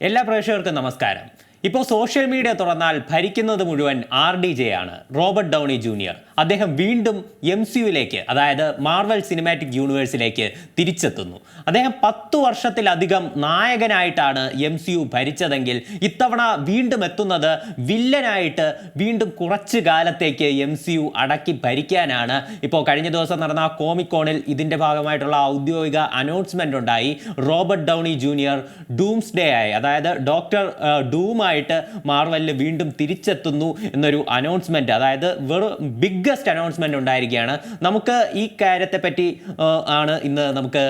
എല്ലാ പ്രേക്ഷകർക്കും നമസ്കാരം. ഇപ്പോൾ സോഷ്യൽ മീഡിയ തുറന്നാൽ ഭരിക്കുന്നത് മുഴുവൻ ആർ ഡി ജെ ആണ്. Robert Downey junior. അദ്ദേഹം വീണ്ടും എം സിയുലേക്ക് അതായത് മാർവൽ സിനിമാറ്റിക് യൂണിവേഴ്സിലേക്ക് തിരിച്ചെത്തുന്നു. അദ്ദേഹം പത്ത് വർഷത്തിലധികം നായകനായിട്ടാണ് എം സി യു ഭരിച്ചതെങ്കിൽ ഇത്തവണ വീണ്ടും എത്തുന്നത് വില്ലനായിട്ട് വീണ്ടും കുറച്ച് കാലത്തേക്ക് എം സി യു അടക്കി ഭരിക്കാനാണ്. ഇപ്പോൾ കഴിഞ്ഞ ദിവസം നടന്ന കോമിക്കോണിൽ ഇതിന്റെ ഭാഗമായിട്ടുള്ള ഔദ്യോഗിക അനൗൺസ്മെന്റ് ഉണ്ടായി. Robert Downey junior Doomsday ആയി. അതായത് ഡോക്ടർ ഡൂമായിട്ട് മാർവലിൽ വീണ്ടും തിരിച്ചെത്തുന്നു എന്നൊരു അനൗൺസ്മെന്റ് അതായത് വെറും ബിഗ്ഗസ്റ്റ് അനൗൺസ്മെന്റ് ഉണ്ടായിരിക്കുകയാണ്. നമുക്ക് ഈ കാര്യത്തെപ്പറ്റി പറ്റി ആണ് ഇന്ന് നമുക്ക്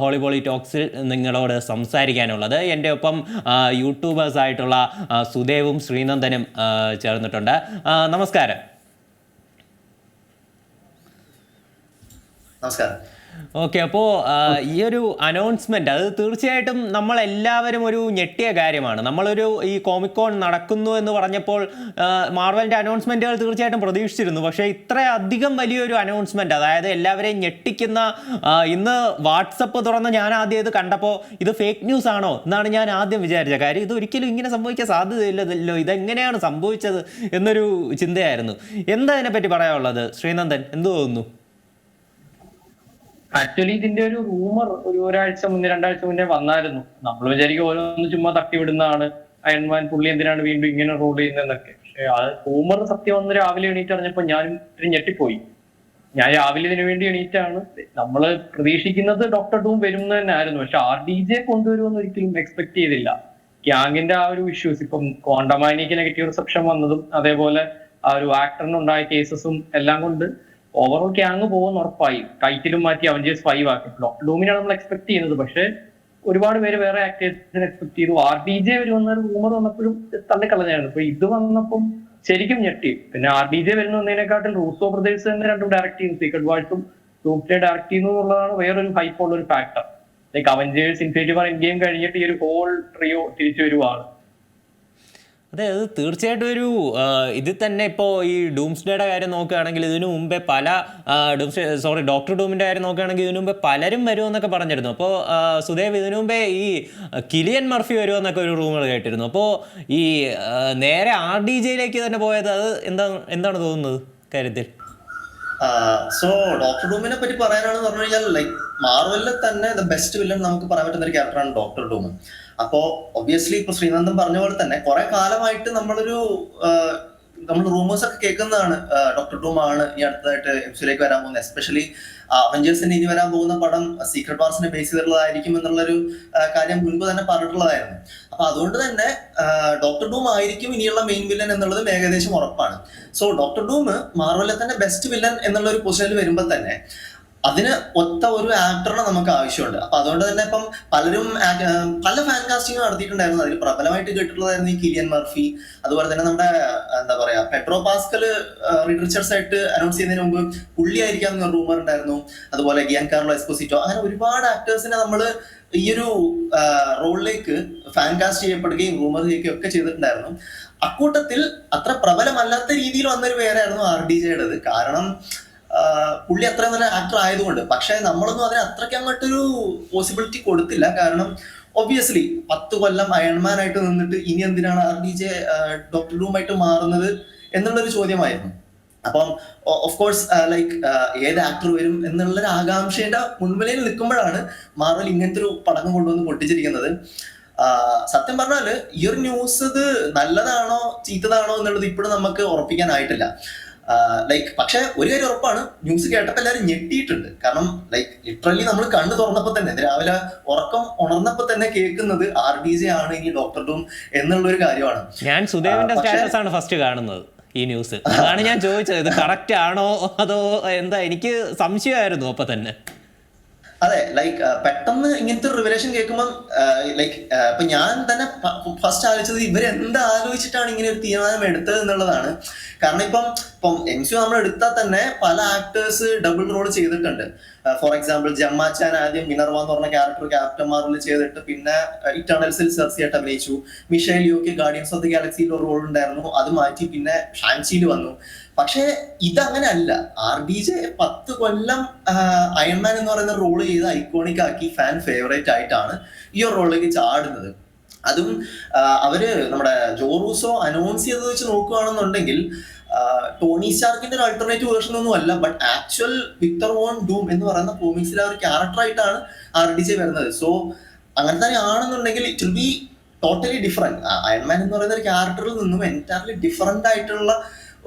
ഹോളിബോളി ടോക്സിൽ നിങ്ങളോട് സംസാരിക്കാനുള്ളത്. എന്റെ ഒപ്പം യൂട്യൂബേഴ്സായിട്ടുള്ള സുദേവും ശ്രീനന്ദനും ചേർന്നിട്ടുണ്ട്. നമസ്കാരം. നമസ്കാരം. ഓക്കെ അപ്പോൾ ഈ ഒരു അനൗൺസ്മെന്റ് അത് തീർച്ചയായിട്ടും നമ്മൾ എല്ലാവരും ഒരു ഞെട്ടിയ കാര്യമാണ്. നമ്മളൊരു ഈ കോമിക്കോൺ നടക്കുന്നു എന്ന് പറഞ്ഞപ്പോൾ മാർവലിന്റെ അനൗൺസ്മെന്റുകൾ തീർച്ചയായിട്ടും പ്രതീക്ഷിച്ചിരുന്നു. പക്ഷേ ഇത്രയധികം വലിയൊരു അനൗൺസ്മെന്റ് അതായത് എല്ലാവരെയും ഞെട്ടിക്കുന്ന ഇന്ന് വാട്സപ്പ് തുറന്ന് ഞാൻ ആദ്യം ഇത് കണ്ടപ്പോൾ ഇത് ഫേക്ക് ന്യൂസ് ആണോ? എന്നാണ് ഞാൻ ആദ്യം വിചാരിച്ചത്. കാര്യം ഇത് ഒരിക്കലും ഇങ്ങനെ സംഭവിക്കാൻ സാധ്യതയില്ലല്ലോ. ഇതെങ്ങനെയാണ് സംഭവിച്ചത് എന്നൊരു ചിന്തയായിരുന്നു. എന്താ അതിനെപ്പറ്റി പറയാനുള്ളത് ശ്രീനന്ദൻ? എന്തു തോന്നുന്നു? ആക്ച്വലി ഇതിന്റെ ഒരു റൂമർ ഒരു ഒരാഴ്ച മുന്നേ രണ്ടാഴ്ച മുന്നേ വന്നായിരുന്നു. നമ്മൾ വിചാരിക്കും ഓരോന്ന് ചുമ്മാ തട്ടി വിടുന്നതാണ്. അയൺമാൻ പുള്ളി എന്തിനാണ് വീണ്ടും ഇങ്ങനെ റോൾ ചെയ്യുന്നതെന്നൊക്കെ. പക്ഷെ ആ റൂമർ സത്യം വന്ന് രാവിലെ എണീറ്റ് അറിഞ്ഞപ്പോൾ ഞാനും ഇത്തിരി ഞെട്ടിപ്പോയി. ഞാൻ രാവിലെ ഇതിനു വേണ്ടി എണീറ്റാണ്. നമ്മൾ പ്രതീക്ഷിക്കുന്നത് ഡോക്ടർ ഡൂം വരും തന്നെ ആയിരുന്നു. പക്ഷെ ആർ ഡി ജെ കൊണ്ടുവരുമെന്ന് ഒരിക്കലും എക്സ്പെക്ട് ചെയ്തില്ല. ഗ്യാങ്ങിന്റെ ആ ഒരു ഇഷ്യൂസ് ഇപ്പം ക്വാണ്ടമാനിക്ക് നെഗറ്റീവ് റിസപ്ഷൻ വന്നതും അതേപോലെ ആ ഒരു ആക്ടറിനുണ്ടായ കേസസും എല്ലാം കൊണ്ട് ഓവറോൾ ക്യാങ് പോകുന്ന ഉറപ്പായി. ടൈറ്റിലും മാറ്റി അവഞ്ചേഴ്സ് ഫൈവ് ആക്കി ഡൂമിനാണ് നമ്മൾ എക്സ്പെക്ട് ചെയ്യുന്നത്. പക്ഷെ ഒരുപാട് പേര് വേറെ ആക്ടേഴ്സിനെ എക്സ്പെക്ട് ചെയ്തു. ആർ ഡി ജെ വരുമെന്ന റൂമർ വന്നപ്പോഴും തള്ളിക്കളഞ്ഞായിരുന്നു. ഇപ്പൊ ഇത് വന്നപ്പം ശരിക്കും ഞെട്ടി. പിന്നെ ആർ ഡി ജെ വരുന്നതിനെക്കാട്ടിൽ റൂസോ ബ്രദേഴ്സ് തന്നെ രണ്ടും ഡയറക്ട് ചെയ്യുന്നു. സീക്രട്ട് വാഴ്സും ഡൂംസ്ഡേ ഡയറക്ട് ചെയ്യുന്നു എന്നുള്ളതാണ് വേറൊരു ഹൈപ്പ് ഉള്ള ഒരു factor like Avengers infinity war game കഴിഞ്ഞിട്ട് ഈ ഒരു ഹോൾ ട്രിയോ തിരിച്ചു വരുവാണ്. അതെ അത് തീർച്ചയായിട്ടും ഒരു ഇതിൽ തന്നെ ഇപ്പോൾ ഈ ഡൂംസ്ഡേയുടെ കാര്യം നോക്കുകയാണെങ്കിൽ ഇതിനു മുമ്പേ പല ഡൂംസ്ഡേ സോറി ഡോക്ടർ ഡൂമിന്റെ കാര്യം നോക്കുകയാണെങ്കിൽ ഇതിനു മുമ്പേ പലരും വരുമെന്നൊക്കെ പറഞ്ഞിരുന്നു. അപ്പോൾ സുദേവ് ഇതിനു മുമ്പേ ഈ കിലിയൻ മർഫി വരുമെന്നൊക്കെ ഒരു റൂമർ കേട്ടിരുന്നു. അപ്പോൾ ഈ നേരെ ആർ ഡി ജെയിലേക്ക് തന്നെ പോയത് അത് എന്താ എന്താണ് തോന്നുന്നത് കാര്യത്തിൽ? സോ ഡോക്ടർ ഡൂമിനെ പറ്റി പറയാനാണെന്ന് പറഞ്ഞു കഴിഞ്ഞാൽ ലൈക്ക് മാർവലിലെ തന്നെ ദ ബെസ്റ്റ് വില്ലൻ നമുക്ക് പറയാൻ പറ്റുന്ന ഒരു ക്യാരക്ടറാണ് ഡോക്ടർ ഡൂം. അപ്പോ ഒബിയസ്ലി ഇപ്പൊ ശ്രീനന്ദൻ പറഞ്ഞ പോലെ തന്നെ കുറെ കാലമായിട്ട് നമ്മളൊരു നമ്മൾ റൂമേഴ്സ് ഒക്കെ കേൾക്കുന്നതാണ്. ഡോക്ടർ ഡൂം ആണ് ഈ അടുത്തതായിട്ട് എംസിലേക്ക് വരാൻ പോകുന്നത്. എസ്പെഷ്യലി അവഞ്ചേഴ്സിന് ഇനി വരാൻ പോകുന്ന പടം സീക്രട്ട് വാർസിനെ ബേസ് ചെയ്തിട്ടുള്ളതായിരിക്കും എന്നുള്ളൊരു കാര്യം മുൻപ് തന്നെ പറഞ്ഞിട്ടുള്ളതായിരുന്നു. അപ്പൊ അതുകൊണ്ട് തന്നെ ഡോക്ടർ ഡൂം ആയിരിക്കും ഇനിയുള്ള മെയിൻ വില്ലൻ എന്നുള്ളത് ഏകദേശം ഉറപ്പാണ്. സോ ഡോക്ടർ ഡൂം മാർവലിലെ തന്നെ ബെസ്റ്റ് വില്ലൻ എന്നുള്ള ഒരു പൊസിഷനിൽ വരുമ്പോൾ തന്നെ അതിന് ഒത്ത ഒരു ആക്ടറിനെ നമുക്ക് ആവശ്യമുണ്ട്. അപ്പൊ അതുകൊണ്ട് തന്നെ ഇപ്പം പലരും പല ഫാൻ കാസ്റ്റിംഗ് നടത്തിയിട്ടുണ്ടായിരുന്നു. അതിൽ പ്രബലമായിട്ട് കേട്ടിട്ടുള്ളതായിരുന്നു ഈ കിലിയൻ മർഫി. അതുപോലെ തന്നെ നമ്മുടെ എന്താ പറയാ പെട്രോ പാസ്കൽ റിട്രിച്ചേഴ്സ് ആയിട്ട് അനൗൺസ് ചെയ്യുന്നതിന് മുമ്പ് പുള്ളിയായിരിക്കാം എന്ന റൂമർ ഉണ്ടായിരുന്നു. അതുപോലെ ഗിയാൻ കാർലോ എസ്പോസിറ്റോ. അങ്ങനെ ഒരുപാട് ആക്ടേഴ്സിനെ നമ്മൾ ഈ ഒരു റോളിലേക്ക് ഫാൻ കാസ്റ്റ് ചെയ്യപ്പെടുകയും റൂമർ ചെയ്യുകയും ഒക്കെ ചെയ്തിട്ടുണ്ടായിരുന്നു. അക്കൂട്ടത്തിൽ അത്ര പ്രബലമല്ലാത്ത രീതിയിൽ വന്നൊരു പേരായിരുന്നു ആർ ഡി ജെയുടേത് കാരണം പുള്ളി അത്ര നല്ല ആക്ടർ ആയതുകൊണ്ട്. പക്ഷേ നമ്മളൊന്നും അതിന് അത്രയ്ക്ക് അങ്ങോട്ടൊരു പോസിബിലിറ്റി കൊടുത്തില്ല. കാരണം ഒബ്വിയസ്ലി പത്ത് കൊല്ലം അയൺമാൻ ആയിട്ട് നിന്നിട്ട് ഇനി എന്തിനാണ് ആർ ഡി ജെ ഡോക്ടർ ഡൂമായിട്ട് മാറുന്നത് എന്നുള്ളൊരു ചോദ്യമായിരുന്നു. അപ്പം ഓഫ് കോഴ്സ് ലൈക്ക് ഏത് ആക്ടർ വരും എന്നുള്ളൊരു ആകാംക്ഷയുടെ മുൻവിലയിൽ നിൽക്കുമ്പോഴാണ് മാർവൽ ഇങ്ങനത്തെ ഒരു പടക്കം കൊണ്ടുവന്ന് പൊട്ടിച്ചിരിക്കുന്നത്. സത്യം പറഞ്ഞാൽ ഈ ഒരു ന്യൂസ് ഇത് നല്ലതാണോ ചീത്തതാണോ എന്നുള്ളത് ഇപ്പോഴും നമുക്ക് ഉറപ്പിക്കാനായിട്ടില്ല. ലൈക്ക് പക്ഷെ ഒരു കാര്യം ഉറപ്പാണ് ന്യൂസ് കേട്ടപ്പോൾ എല്ലാവരും ഞെട്ടിയിട്ടുണ്ട്. കാരണം ലൈക്ക് ലിറ്ററലി നമ്മൾ കണ്ണു തുറന്നപ്പോൾ തന്നെ രാവിലെ ഉറക്കം ഉണർന്നപ്പോൾ തന്നെ കേൾക്കുന്നത് ആർ ഡി ജെ ആണ് ഇനി ഡോക്ടർ ഡൂം എന്നുള്ള ഒരു കാര്യമാണ്. ഞാൻ സുദേവന്റെ സ്റ്റാറ്റസ് ആണ് ഫസ്റ്റ് കാണുന്നത് ഈ ന്യൂസ് അതാണ് ഞാൻ ചോദിച്ചത് ഇത് കറക്റ്റ് ആണോ അതോ എന്താ? എനിക്ക് സംശയമായിരുന്നു അപ്പൊ തന്നെ. അതെ ലൈക്ക് പെട്ടെന്ന് ഇങ്ങനത്തെ ഒരു റിവലേഷൻ കേൾക്കുമ്പോൾ ലൈക്ക് ഇപ്പൊ ഞാൻ തന്നെ ഫസ്റ്റ് ആലോചിച്ചത് ഇവർ എന്ത് ആലോചിച്ചിട്ടാണ് ഇങ്ങനെ ഒരു തീരുമാനം എടുത്തത് എന്നുള്ളതാണ്. കാരണം ഇപ്പം ഇപ്പം എം സി നമ്മൾ എടുത്താൽ തന്നെ പല ആക്ടേഴ്സ് ഡബിൾ റോൾ ചെയ്തിട്ടുണ്ട്. ഫോർ എക്സാമ്പിൾ ജമ്മാച്ചാൻ ആദ്യം മിനർവ എന്ന് പറഞ്ഞ ക്യാരക്ടർ ക്യാപ്റ്റൻ മാർവൽ ചെയ്തിട്ട് പിന്നെ ഇറ്റേണൽസിൽ സെർസിയായിട്ട് അഭിനയിച്ചു. Michelle Yeoh Guardians of the ഗാലക്സിയിൽ ഒരു റോൾ ഉണ്ടായിരുന്നു. അത് മാറ്റി പിന്നെ ഷാൻസിയിൽ വന്നു. പക്ഷേ ഇതങ്ങനെ അല്ല ആർ ഡി ജെ പത്ത് കൊല്ലം അയൺമാൻ എന്ന് പറയുന്ന റോൾ ചെയ്ത് ഐക്കോണിക് ആക്കി ഫാൻ ഫേവറേറ്റ് ആയിട്ടാണ് ഈ ഒരു റോളിലേക്ക് ചാടുന്നത്. അതും ആ, അവർ നമ്മുടെ ജോറൂസോ അനൗൺസ് ചെയ്തത് വെച്ച് നോക്കുകയാണെന്നുണ്ടെങ്കിൽ ടോണി സ്റ്റാർക്കിന്റെ ഒരു അൾട്ടർനേറ്റീവ് വേർഷൻ ഒന്നും അല്ല but actual Victor Von Doom എന്ന് പറയുന്ന കോമിക്സിലെ ഒരു ക്യാരക്ടർ ആയിട്ടാണ് ആർ ഡി ജെ വരുന്നത്. സോ അങ്ങനെ തന്നെ ആണെന്നുണ്ടെങ്കിൽ it be totally different Iron Man എന്ന് പറയുന്ന ഒരു ക്യാരക്ടറിൽ നിന്നും എന്റയർലി ഡിഫറെന്റ് ആയിട്ടുള്ള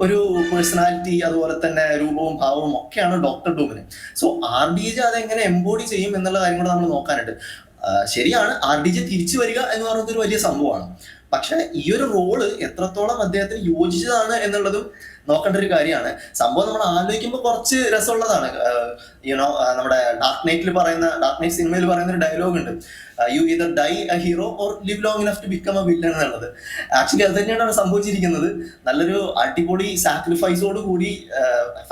ഒരു പേഴ്സണാലിറ്റി അതുപോലെ തന്നെ രൂപവും ഭാവവും ഒക്കെയാണ് ഡോക്ടർ ഡൂമിന് സോ ആർ ഡി ജെ അതെങ്ങനെ എംബോഡി ചെയ്യും എന്നുള്ള കാര്യം കൂടെ നമ്മൾ നോക്കാനുണ്ട്. ശരിയാണ് ആർ ഡി ജെ തിരിച്ചു വരിക എന്ന് പറയുന്നത് ഒരു വലിയ സംഭവമാണ്. പക്ഷെ ഈ ഒരു റോൾ എത്രത്തോളം അദ്ദേഹത്തിന് യോജിച്ചതാണ് എന്നുള്ളതും നോക്കേണ്ട ഒരു കാര്യമാണ്. സംഭവം നമ്മൾ ആലോചിക്കുമ്പോൾ കുറച്ച് രസമുള്ളതാണ്. യുനോ നമ്മുടെ ഡാർക്ക് നൈറ്റിൽ പറയുന്ന ഡാർക്ക് നൈറ്റ് സിനിമയിൽ പറയുന്ന ഒരു ഡയലോഗ് ഉണ്ട്. You either die a hero or live long enough to become a villain എന്നുള്ളത്. ആക്ച്വലി അത് തന്നെയാണ് അവിടെ സംഭവിച്ചിരിക്കുന്നത്. നല്ലൊരു അടിപൊളി സാക്രിഫൈസോട് കൂടി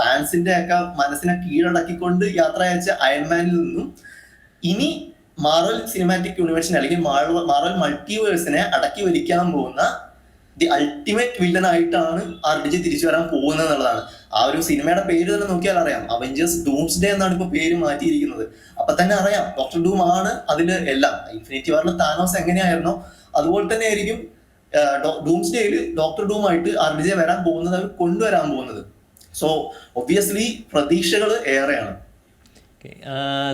ഫാൻസിന്റെ ഒക്കെ മനസ്സിനെ കീഴടക്കിക്കൊണ്ട് യാത്ര അയച്ച അയൺമാനിൽ നിന്നും ഇനി മാർവൽ സിനിമാറ്റിക് യൂണിവേഴ്സിനെ അല്ലെങ്കിൽ മാർവൽ മൾട്ടിവേഴ്സിനെ അടക്കി വരിക്കാൻ പോകുന്ന ദി അൾട്ടിമേറ്റ് വില്ലൻ ആയിട്ടാണ് ജി തിരിച്ചു വരാൻ പോകുന്നത് എന്നുള്ളതാണ്. ആ ഒരു സിനിമയുടെ പേര് തന്നെ നോക്കിയാൽ അറിയാം. അവഞ്ചേഴ്സ് ഡൂംസ് ഡേ എന്നാണ് ഇപ്പൊ പേര് മാറ്റിയിരിക്കുന്നത്. അപ്പൊ തന്നെ അറിയാം. ഡോക്ടർ ഡൂം ആണ് അതിൽ എല്ലാം. ഇൻഫിനിറ്റി വാറിൽ താനോസ് എങ്ങനെയായിരുന്നോ അതുപോലെ തന്നെ ആയിരിക്കും ഡൂംസ് ഡേയിൽ ഡോക്ടർ ഡൂം ആയിട്ട് ആർ ഡി ജെ വരാൻ പോകുന്നത് അവർ കൊണ്ടുവരാൻ പോകുന്നത്. സോ ഒബ്വിയസ്ലി പ്രതീക്ഷകൾ ഏറെയാണ്.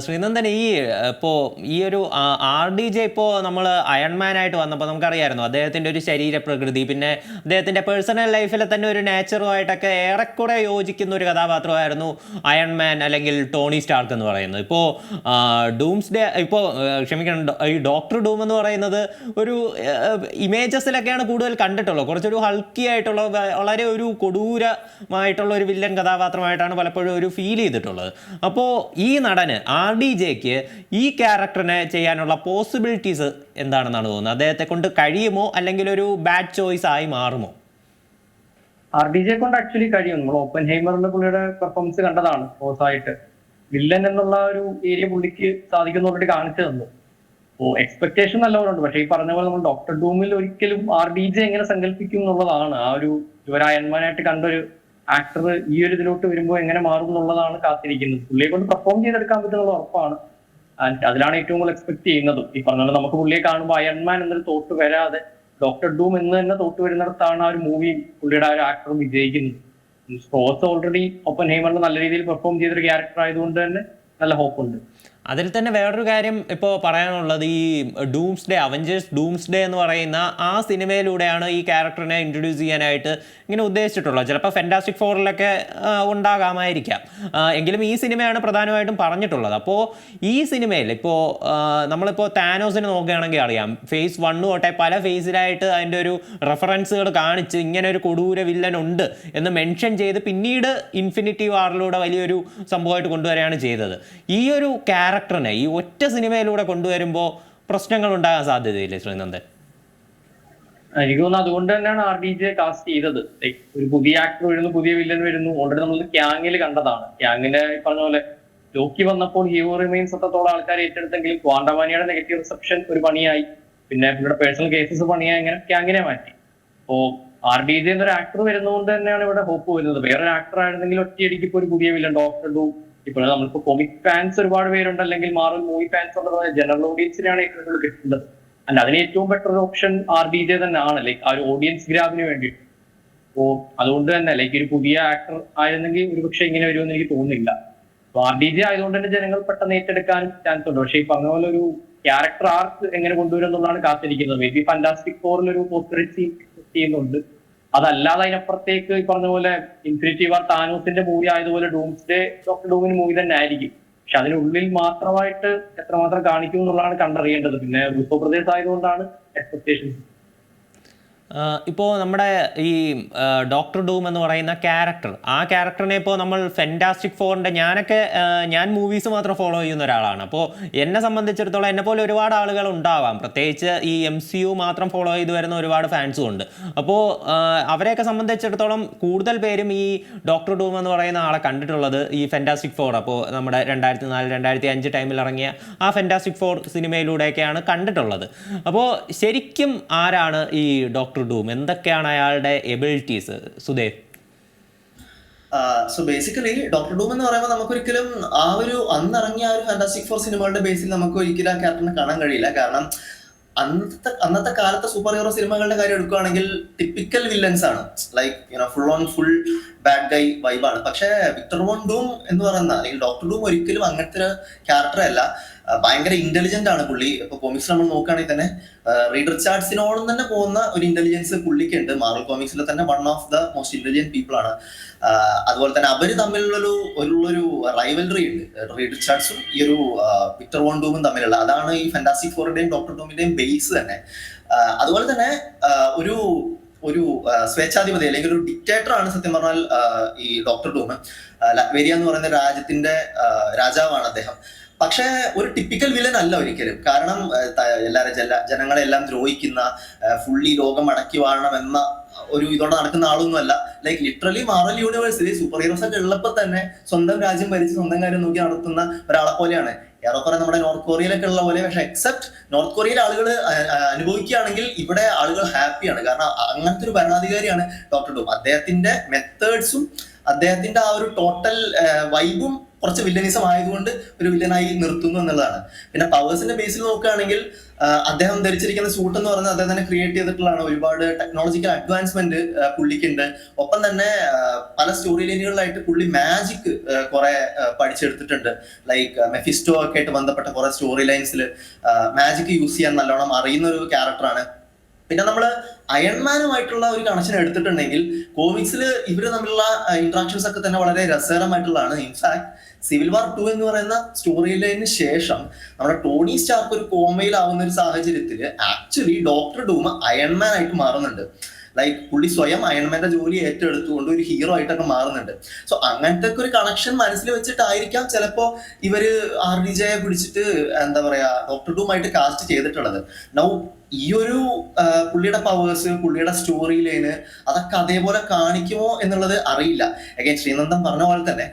ശ്രീനന്ദൻ ഈ ഇപ്പോൾ ഈ ഒരു ആർ ഡി ജെ ഇപ്പോൾ നമ്മൾ അയൺമാനായിട്ട് വന്നപ്പോൾ നമുക്കറിയായിരുന്നു അദ്ദേഹത്തിന്റെ ഒരു ശരീരപ്രകൃതി പിന്നെ അദ്ദേഹത്തിന്റെ പേഴ്സണൽ ലൈഫിലെ തന്നെ ഒരു നാച്ചുറുമായിട്ടൊക്കെ ഏറെക്കുറെ യോജിക്കുന്ന ഒരു കഥാപാത്രമായിരുന്നു അയൺമാൻ അല്ലെങ്കിൽ ടോണി സ്റ്റാർക്ക് എന്ന് പറയുന്നത്. ഇപ്പോൾ ഡൂംസ് ഡേ ഇപ്പോൾ ക്ഷമിക്കണം ഈ ഡോക്ടർ ഡൂം എന്ന് പറയുന്നത് ഒരു ഇമേജസിലൊക്കെയാണ് കൂടുതൽ കണ്ടിട്ടുള്ളത്. കുറച്ചൊരു ഹൾക്കി ആയിട്ടുള്ള വളരെ ഒരു കൊടൂരമായിട്ടുള്ള ഒരു വില്ലൻ കഥാപാത്രമായിട്ടാണ് പലപ്പോഴും ഒരു ഫീൽ ചെയ്തിട്ടുള്ളത്. അപ്പോൾ ഈ നടന് ആർ ഡി ജെക്ക് ഈ ക്യാരക്ടറിനെ ചെയ്യാനുള്ള പോസിബിലിറ്റീസ് എന്താണെന്നാണ് തോന്നുന്നത്? അദ്ദേഹത്തെ കൊണ്ട് കഴിയുമോ? അല്ലെങ്കിൽ ഒരു ബാഡ് ചോയ്സ് ആയി മാറുമോ? ആർ ഡി ജെ കൊണ്ട് ആക്ച്വലി കഴിയും. നമ്മൾ ഓപ്പൺ ഹൈമറിന്റെ പുള്ളിയുടെ പെർഫോമൻസ് കണ്ടതാണ്. ആയിട്ട്. വില്ലൻ എന്നുള്ള ഒരു ഏരിയ പുള്ളിക്ക് സാധിക്കുന്ന കാണിച്ചു തന്നു. ഓ എക്സ്പെക്ടേഷൻ നല്ലവരുണ്ട് പക്ഷേ ഈ പറഞ്ഞ പോലെ നമ്മൾ ഡോക്ടർ ഡൂമിൽ ഒരിക്കലും ആർ ഡി ജെ എങ്ങനെ സങ്കല്പിക്കും എന്നുള്ളതാണ് ആ ഒരു കണ്ട കണ്ടൊരു ആക്ടർ ഈ ഒരു ഇതിലോട്ട് വരുമ്പോൾ എങ്ങനെ മാറും എന്നുള്ളതാണ് കാത്തിരിക്കുന്നത്. പുള്ളിയെ കൊണ്ട് പെർഫോം ചെയ്തെടുക്കാൻ പറ്റുന്നുള്ള ഉറപ്പാണ്. അതിലാണ് ഏറ്റവും കൂടുതൽ എക്സ്പെക്ട് ചെയ്യുന്നത്. ഈ പറഞ്ഞ നമുക്ക് പുള്ളിയെ കാണുമ്പോൾ അയൺമാൻ എന്നൊരു തോട്ട് വരാതെ ഡോക്ടർ ഡൂം എന്ന് തന്നെ തോട്ട് വരുന്നിടത്താണ് ആ ഒരു മൂവി പുള്ളിയുടെ ആ ഒരു ആക്ടർ വിജയിക്കുന്നത്. ഓൾറെഡി ഒപ്പൻ ഹേമറിൽ നല്ല രീതിയിൽ പെർഫോം ചെയ്തൊരു ക്യാരക്ടർ ആയതുകൊണ്ട് തന്നെ നല്ല ഹോപ്പ് ഉണ്ട്. അതിൽ തന്നെ വേറൊരു കാര്യം ഇപ്പോൾ പറയാനുള്ളത് ഈ Doomsday Avengers Doomsday എന്ന് പറയുന്ന ആ സിനിമയിലൂടെയാണ് ഈ ക്യാരക്ടറിനെ ഇൻട്രൊഡ്യൂസ് ചെയ്യാനായിട്ട് ഇങ്ങനെ ഉദ്ദേശിച്ചിട്ടുള്ളത്. ചിലപ്പോൾ ഫെന്റാസ്റ്റിക് ഫോറിലൊക്കെ ഉണ്ടാകാമായിരിക്കാം. എങ്കിലും ഈ സിനിമയാണ് പ്രധാനമായിട്ടും പറഞ്ഞിട്ടുള്ളത്. അപ്പോൾ ഈ സിനിമയിൽ ഇപ്പോൾ നമ്മളിപ്പോൾ താനോസിനെ നോക്കുകയാണെങ്കിൽ അറിയാം. ഫേസ് വണ്ണു തൊട്ടെ പല ഫേസിലായിട്ട് അതിന്റെ ഒരു റെഫറൻസുകൾ കാണിച്ച് ഇങ്ങനെ ഒരു കൊടൂര വില്ലൻ ഉണ്ട് എന്ന് മെൻഷൻ ചെയ്ത് പിന്നീട് ഇൻഫിനിറ്റി വാറിലൂടെ വലിയൊരു സംഭവമായിട്ട് കൊണ്ടുവരികയാണ് ചെയ്തത്. ഈ ഒരു ക്യാരക്ടറിനെ ഈ ഒറ്റ സിനിമയിലൂടെ കൊണ്ടുവരുമ്പോൾ പ്രശ്നങ്ങൾ ഉണ്ടാകാൻ സാധ്യതയില്ലേ ശ്രീനന്ദൻ? എനിക്ക് തോന്നുന്നു അതുകൊണ്ട് തന്നെയാണ് ആർ ഡി ജെ കാസ്റ്റ് ചെയ്തത്. ഒരു പുതിയ ആക്ടർ വരുന്നു പുതിയ വില്ലൻ വരുന്നു. ഓൾറെഡി നമ്മൾ ക്യാങ്ങിൽ കണ്ടതാണ്. ക്യാങ്ങിന്റെ ഈ പറഞ്ഞ പോലെ ലോക്കി വന്നപ്പോൾ ഹീറോ റിമെയിൻസ് അത്രത്തോളം ആൾക്കാർ ഏറ്റെടുത്തെങ്കിലും ക്വാണ്ടമാനിയുടെ നെഗറ്റീവ് റിസപ്ഷൻ ഒരു പണിയായി. പിന്നെ ഇവിടെ പേഴ്സണൽ കേസസ് പണിയായി. അങ്ങനെ ക്യാങ്ങിനെ മാറ്റി. അപ്പോ ആർ ഡി ജെ എന്നൊരു ആക്ടർ വരുന്നതുകൊണ്ട് തന്നെയാണ് ഇവിടെ ഹോപ്പ് വരുന്നത്. വേറൊരു ആക്ടർ ആയിരുന്നെങ്കിൽ ഒറ്റയടിക്ക് ഇപ്പൊ ഒരു പുതിയ വില്ലൻ ഡോക്ടർ ഡു ഇപ്പോൾ നമ്മളിപ്പോ കോമിക് ഫാൻസ് ഒരുപാട് പേരുണ്ട്. അല്ലെങ്കിൽ മാറൽ മൂവി ഫാൻസ് ഉള്ളത് ജനറൽ ഓഡിയൻസിനാണ് ഏറ്റവും കൂടുതൽ കിട്ടുന്നത്. അല്ല അതിന് ഏറ്റവും better option R D J തന്നെയാണ്. ലൈക്ക് ആ ഒരു ഓഡിയൻസ് ഗ്രാബിന് വേണ്ടി. അപ്പോ അതുകൊണ്ട് തന്നെ ലൈക്ക് ഒരു പുതിയ ആക്ടർ ആയിരുന്നെങ്കിൽ ഒരുപക്ഷെ ഇങ്ങനെ വരുമെന്ന് എനിക്ക് തോന്നുന്നില്ല. അപ്പൊ ആർ ഡി ജെ ആയതുകൊണ്ട് തന്നെ ജനങ്ങൾ പെട്ടെന്ന് ഏറ്റെടുക്കാനും ചാൻസ് ഉണ്ട്. പക്ഷേ പറഞ്ഞ പോലെ ഒരു ക്യാരക്ടർ ആർക്ക് എങ്ങനെ കൊണ്ടുവരും എന്നുള്ളതാണ് കാത്തിരിക്കുന്നത്. മേ ബി ഫാന്റാസ്റ്റിക് ഫോറിൽ ഒരു പോസ്റ്ററിറ്റി ചെയ്യുന്നുണ്ട് അതല്ലാതെ അതിനപ്പുറത്തേക്ക് ഈ പറഞ്ഞ പോലെ ഇൻഫിനിറ്റി വാർ താനൂസിന്റെ മൂവി ആയതുപോലെ ഡൂംസ് ഡേ ഡോക്ടർ ഡൂമിന് മൂവി തന്നെ ആയിരിക്കും. പക്ഷെ അതിനുള്ളിൽ മാത്രമായിട്ട് എത്രമാത്രം കാണിക്കും എന്നുള്ളതാണ് കണ്ടറിയേണ്ടത്. പിന്നെ പ്രദേശ് ആയതുകൊണ്ടാണ് എക്സ്പെക്ടേഷൻസ് ഇപ്പോൾ നമ്മുടെ ഈ ഡോക്ടർ ഡൂം എന്ന് പറയുന്ന ക്യാരക്ടർ ആ ക്യാരക്ടറിനെ ഇപ്പോൾ നമ്മൾ ഫെന്റാസ്റ്റിക് ഫോറിന്റെ ഞാനൊക്കെ ഞാൻ മൂവീസ് മാത്രം ഫോളോ ചെയ്യുന്ന ഒരാളാണ്. അപ്പോൾ എന്നെ സംബന്ധിച്ചിടത്തോളം എന്നെ പോലെ ഒരുപാട് ആളുകൾ ഉണ്ടാവാം. പ്രത്യേകിച്ച് ഈ എം സി യു മാത്രം ഫോളോ ചെയ്ത് വരുന്ന ഒരുപാട് ഫാൻസും ഉണ്ട്. അപ്പോൾ അവരെയൊക്കെ സംബന്ധിച്ചിടത്തോളം കൂടുതൽ പേരും ഈ ഡോക്ടർ ഡൂം എന്ന് പറയുന്ന ആളെ കണ്ടിട്ടുള്ളത് ഈ ഫെന്റാസ്റ്റിക് ഫോർ അപ്പോൾ നമ്മുടെ രണ്ടായിരത്തി നാല് രണ്ടായിരത്തി അഞ്ച് ടൈമിൽ ഇറങ്ങിയ ആ ഫെന്റാസ്റ്റിക് ഫോർ സിനിമയിലൂടെയൊക്കെയാണ് കണ്ടിട്ടുള്ളത്. അപ്പോൾ ശരിക്കും ആരാണ് ഈ ഡോക്ടർ ഡൂം എന്തൊക്കെയാണ് അയാളുടെ abilities Sudev so basically doctor Doom എന്ന് പറയുമ്പോൾ നമുക്കൊരിക്കലും ആ ഒരു അന്നിറങ്ങിയ ആ ഒരു ഫാന്റാസ്റ്റിക് ഫോർ സിനിമകളുടെ ബേസിൽ നമുക്ക് ഒരിക്കലും ആ ക്യാരക്ടറിനെ കാണാൻ കഴിയില്ല. കാരണം അന്നത്തെ അന്നത്തെ കാലത്തെ സൂപ്പർ ഹീറോ സിനിമകളുടെ കാര്യം എടുക്കുകയാണെങ്കിൽ ടിപ്പിക്കൽ വില്ലൻസ് ആണ്. Like you know full on full bad guy വൈബാണ് പക്ഷേ വിക്ടർ വോൺ ഡൂം എന്ന് പറയുന്ന അല്ലെങ്കിൽ ഡോക്ടർ ഡൂം ഒരിക്കലും അങ്ങനത്തെ ഒരു ക്യാരക്ടർ അല്ല. ഭയങ്കര ഇന്റലിജന്റ് ആണ് പുള്ളി. ഇപ്പൊ കോമിക്സ് നമ്മൾ നോക്കുകയാണെങ്കിൽ തന്നെ റീഡർ ചാർട്സിനോളം തന്നെ പോകുന്ന ഒരു ഇന്റലിജൻസ് പുള്ളിക്ക് ഉണ്ട് മാർവൽ കോമിക്സിലെ തന്നെ one of the most intelligent people ആണ്. അതുപോലെ തന്നെ അവർ തമ്മിലുള്ളൊരു ഒരു ഒരു റൈവലറി ഉണ്ട്. റീഡർ ചാർട്സും ഈ ഒരു വിക്ടർ വോൺ ഡൂമും തമ്മിലുള്ള. അതാണ് ഈ ഫാന്റാസ്റ്റിക് ഫോറിന്റെയും ഡോക്ടർ ഡൂമിന്റെയും ബേസ് തന്നെ. അതുപോലെ തന്നെ ഒരു ഒരു സ്വേച്ഛാധിപതി അല്ലെങ്കിൽ ഒരു ഡിക്റ്റേറ്റർ ആണ് സത്യം പറഞ്ഞാൽ ഈ ഡോക്ടർ ഡൂം. ലക്വേരിയ എന്ന് പറയുന്ന രാജ്യത്തിന്റെ രാജാവാണ് അദ്ദേഹം. പക്ഷേ ഒരു ടിപ്പിക്കൽ വില്ലൻ അല്ല ഒരിക്കലും. കാരണം എല്ലാവരും ജല ജനങ്ങളെല്ലാം ദ്രോഹിക്കുന്ന ഫുള്ളി ലോകം അടക്കി വാഴണം എന്ന ഒരു ഇതോടെ നടക്കുന്ന ആളൊന്നും അല്ല. ലൈക്ക് ലിറ്ററലി മാറൽ യൂണിവേഴ്സിൽ സൂപ്പർ ഹീറോസ് ഒക്കെ ഉള്ളപ്പോൾ തന്നെ സ്വന്തം രാജ്യം ഭരിച്ച് സ്വന്തം കാര്യം നോക്കി നടത്തുന്ന ഒരാളെ പോലെയാണ്. ഏറെക്കുറെ നമ്മുടെ നോർത്ത് കൊറിയയിലൊക്കെ ഉള്ള പോലെ പക്ഷെ എക്സെപ്റ്റ് നോർത്ത് കൊറിയയിൽ ആളുകൾ അനുഭവിക്കുകയാണെങ്കിൽ ഇവിടെ ആളുകൾ ഹാപ്പിയാണ് കാരണം അങ്ങനത്തെ ഒരു ഭരണാധികാരിയാണ് ഡോക്ടർ ഡൂം. അദ്ദേഹത്തിന്റെ മെത്തേഡ്സും അദ്ദേഹത്തിന്റെ ആ ഒരു ടോട്ടൽ വൈബും കുറച്ച് വില്ലനിസം ആയതുകൊണ്ട് ഒരു വില്ലനായി നിർത്തുന്നു എന്നുള്ളതാണ്. പിന്നെ പവേഴ്സിന്റെ ബേസിൽ നോക്കുകയാണെങ്കിൽ അദ്ദേഹം ധരിച്ചിരിക്കുന്ന സൂട്ട് എന്ന് പറഞ്ഞാൽ അദ്ദേഹം തന്നെ ക്രിയേറ്റ് ചെയ്തിട്ടുള്ളതാണ്. ഒരുപാട് ടെക്നോളജിക്കൽ അഡ്വാൻസ്മെന്റ് പുള്ളിക്കുണ്ട്. ഒപ്പം തന്നെ പല സ്റ്റോറി ലൈനുകളിലായിട്ട് പുള്ളി മാജിക് കുറെ പഠിച്ചെടുത്തിട്ടുണ്ട്. ലൈക്ക് മെഫിസ്റ്റോ ഒക്കെ ആയിട്ട് ബന്ധപ്പെട്ട കുറെ സ്റ്റോറി ലൈൻസിൽ മാജിക് യൂസ് ചെയ്യാൻ നല്ലോണം അറിയുന്ന ഒരു ക്യാരക്ടറാണ് പിന്നെ നമ്മൾ അയൺമാനുമായിട്ടുള്ള ഒരു കണക്ഷൻ എടുത്തിട്ടുണ്ടെങ്കിൽ കോമിക്സിൽ ഇവർ തമ്മിലുള്ള ഇന്ററാക്ഷൻസ് ഒക്കെ തന്നെ വളരെ രസകരമായിട്ടുള്ളതാണ്. In fact civil war two എന്ന് പറയുന്ന സ്റ്റോറി ശേഷം നമ്മുടെ ടോണി സ്റ്റാർക്ക് ഒരു കോമയിലാവുന്ന ഒരു സാഹചര്യത്തിൽ ആക്ച്വലി ഡോക്ടർ ഡൂമ അയൺമാൻ ആയിട്ട് മാറുന്നുണ്ട്. ലൈക്ക് പുള്ളി സ്വയം അയൺമാന്റെ ജോലി ഏറ്റെടുത്തുകൊണ്ട് ഒരു ഹീറോ ആയിട്ടൊക്കെ മാറുന്നുണ്ട്. സോ അങ്ങനത്തെ ഒരു കണക്ഷൻ മനസ്സിൽ വെച്ചിട്ടായിരിക്കാം ചിലപ്പോ ഇവർ ആർ ഡി ജയെ പിടിച്ചിട്ട് എന്താ പറയാ ഡോക്ടർ ഡൂമായിട്ട് കാസ്റ്റ് ചെയ്തിട്ടുള്ളത്. നൗ ഈ ഒരു പുള്ളിയുടെ പവേഴ്സ് പുള്ളിയുടെ സ്റ്റോറി ലൈന് അതൊക്കെ അതേപോലെ കാണിക്കുമോ എന്നുള്ളത് അറിയില്ല. അഗൈൻ ശ്രീനന്ദൻ പറഞ്ഞ പോലെ തന്നെ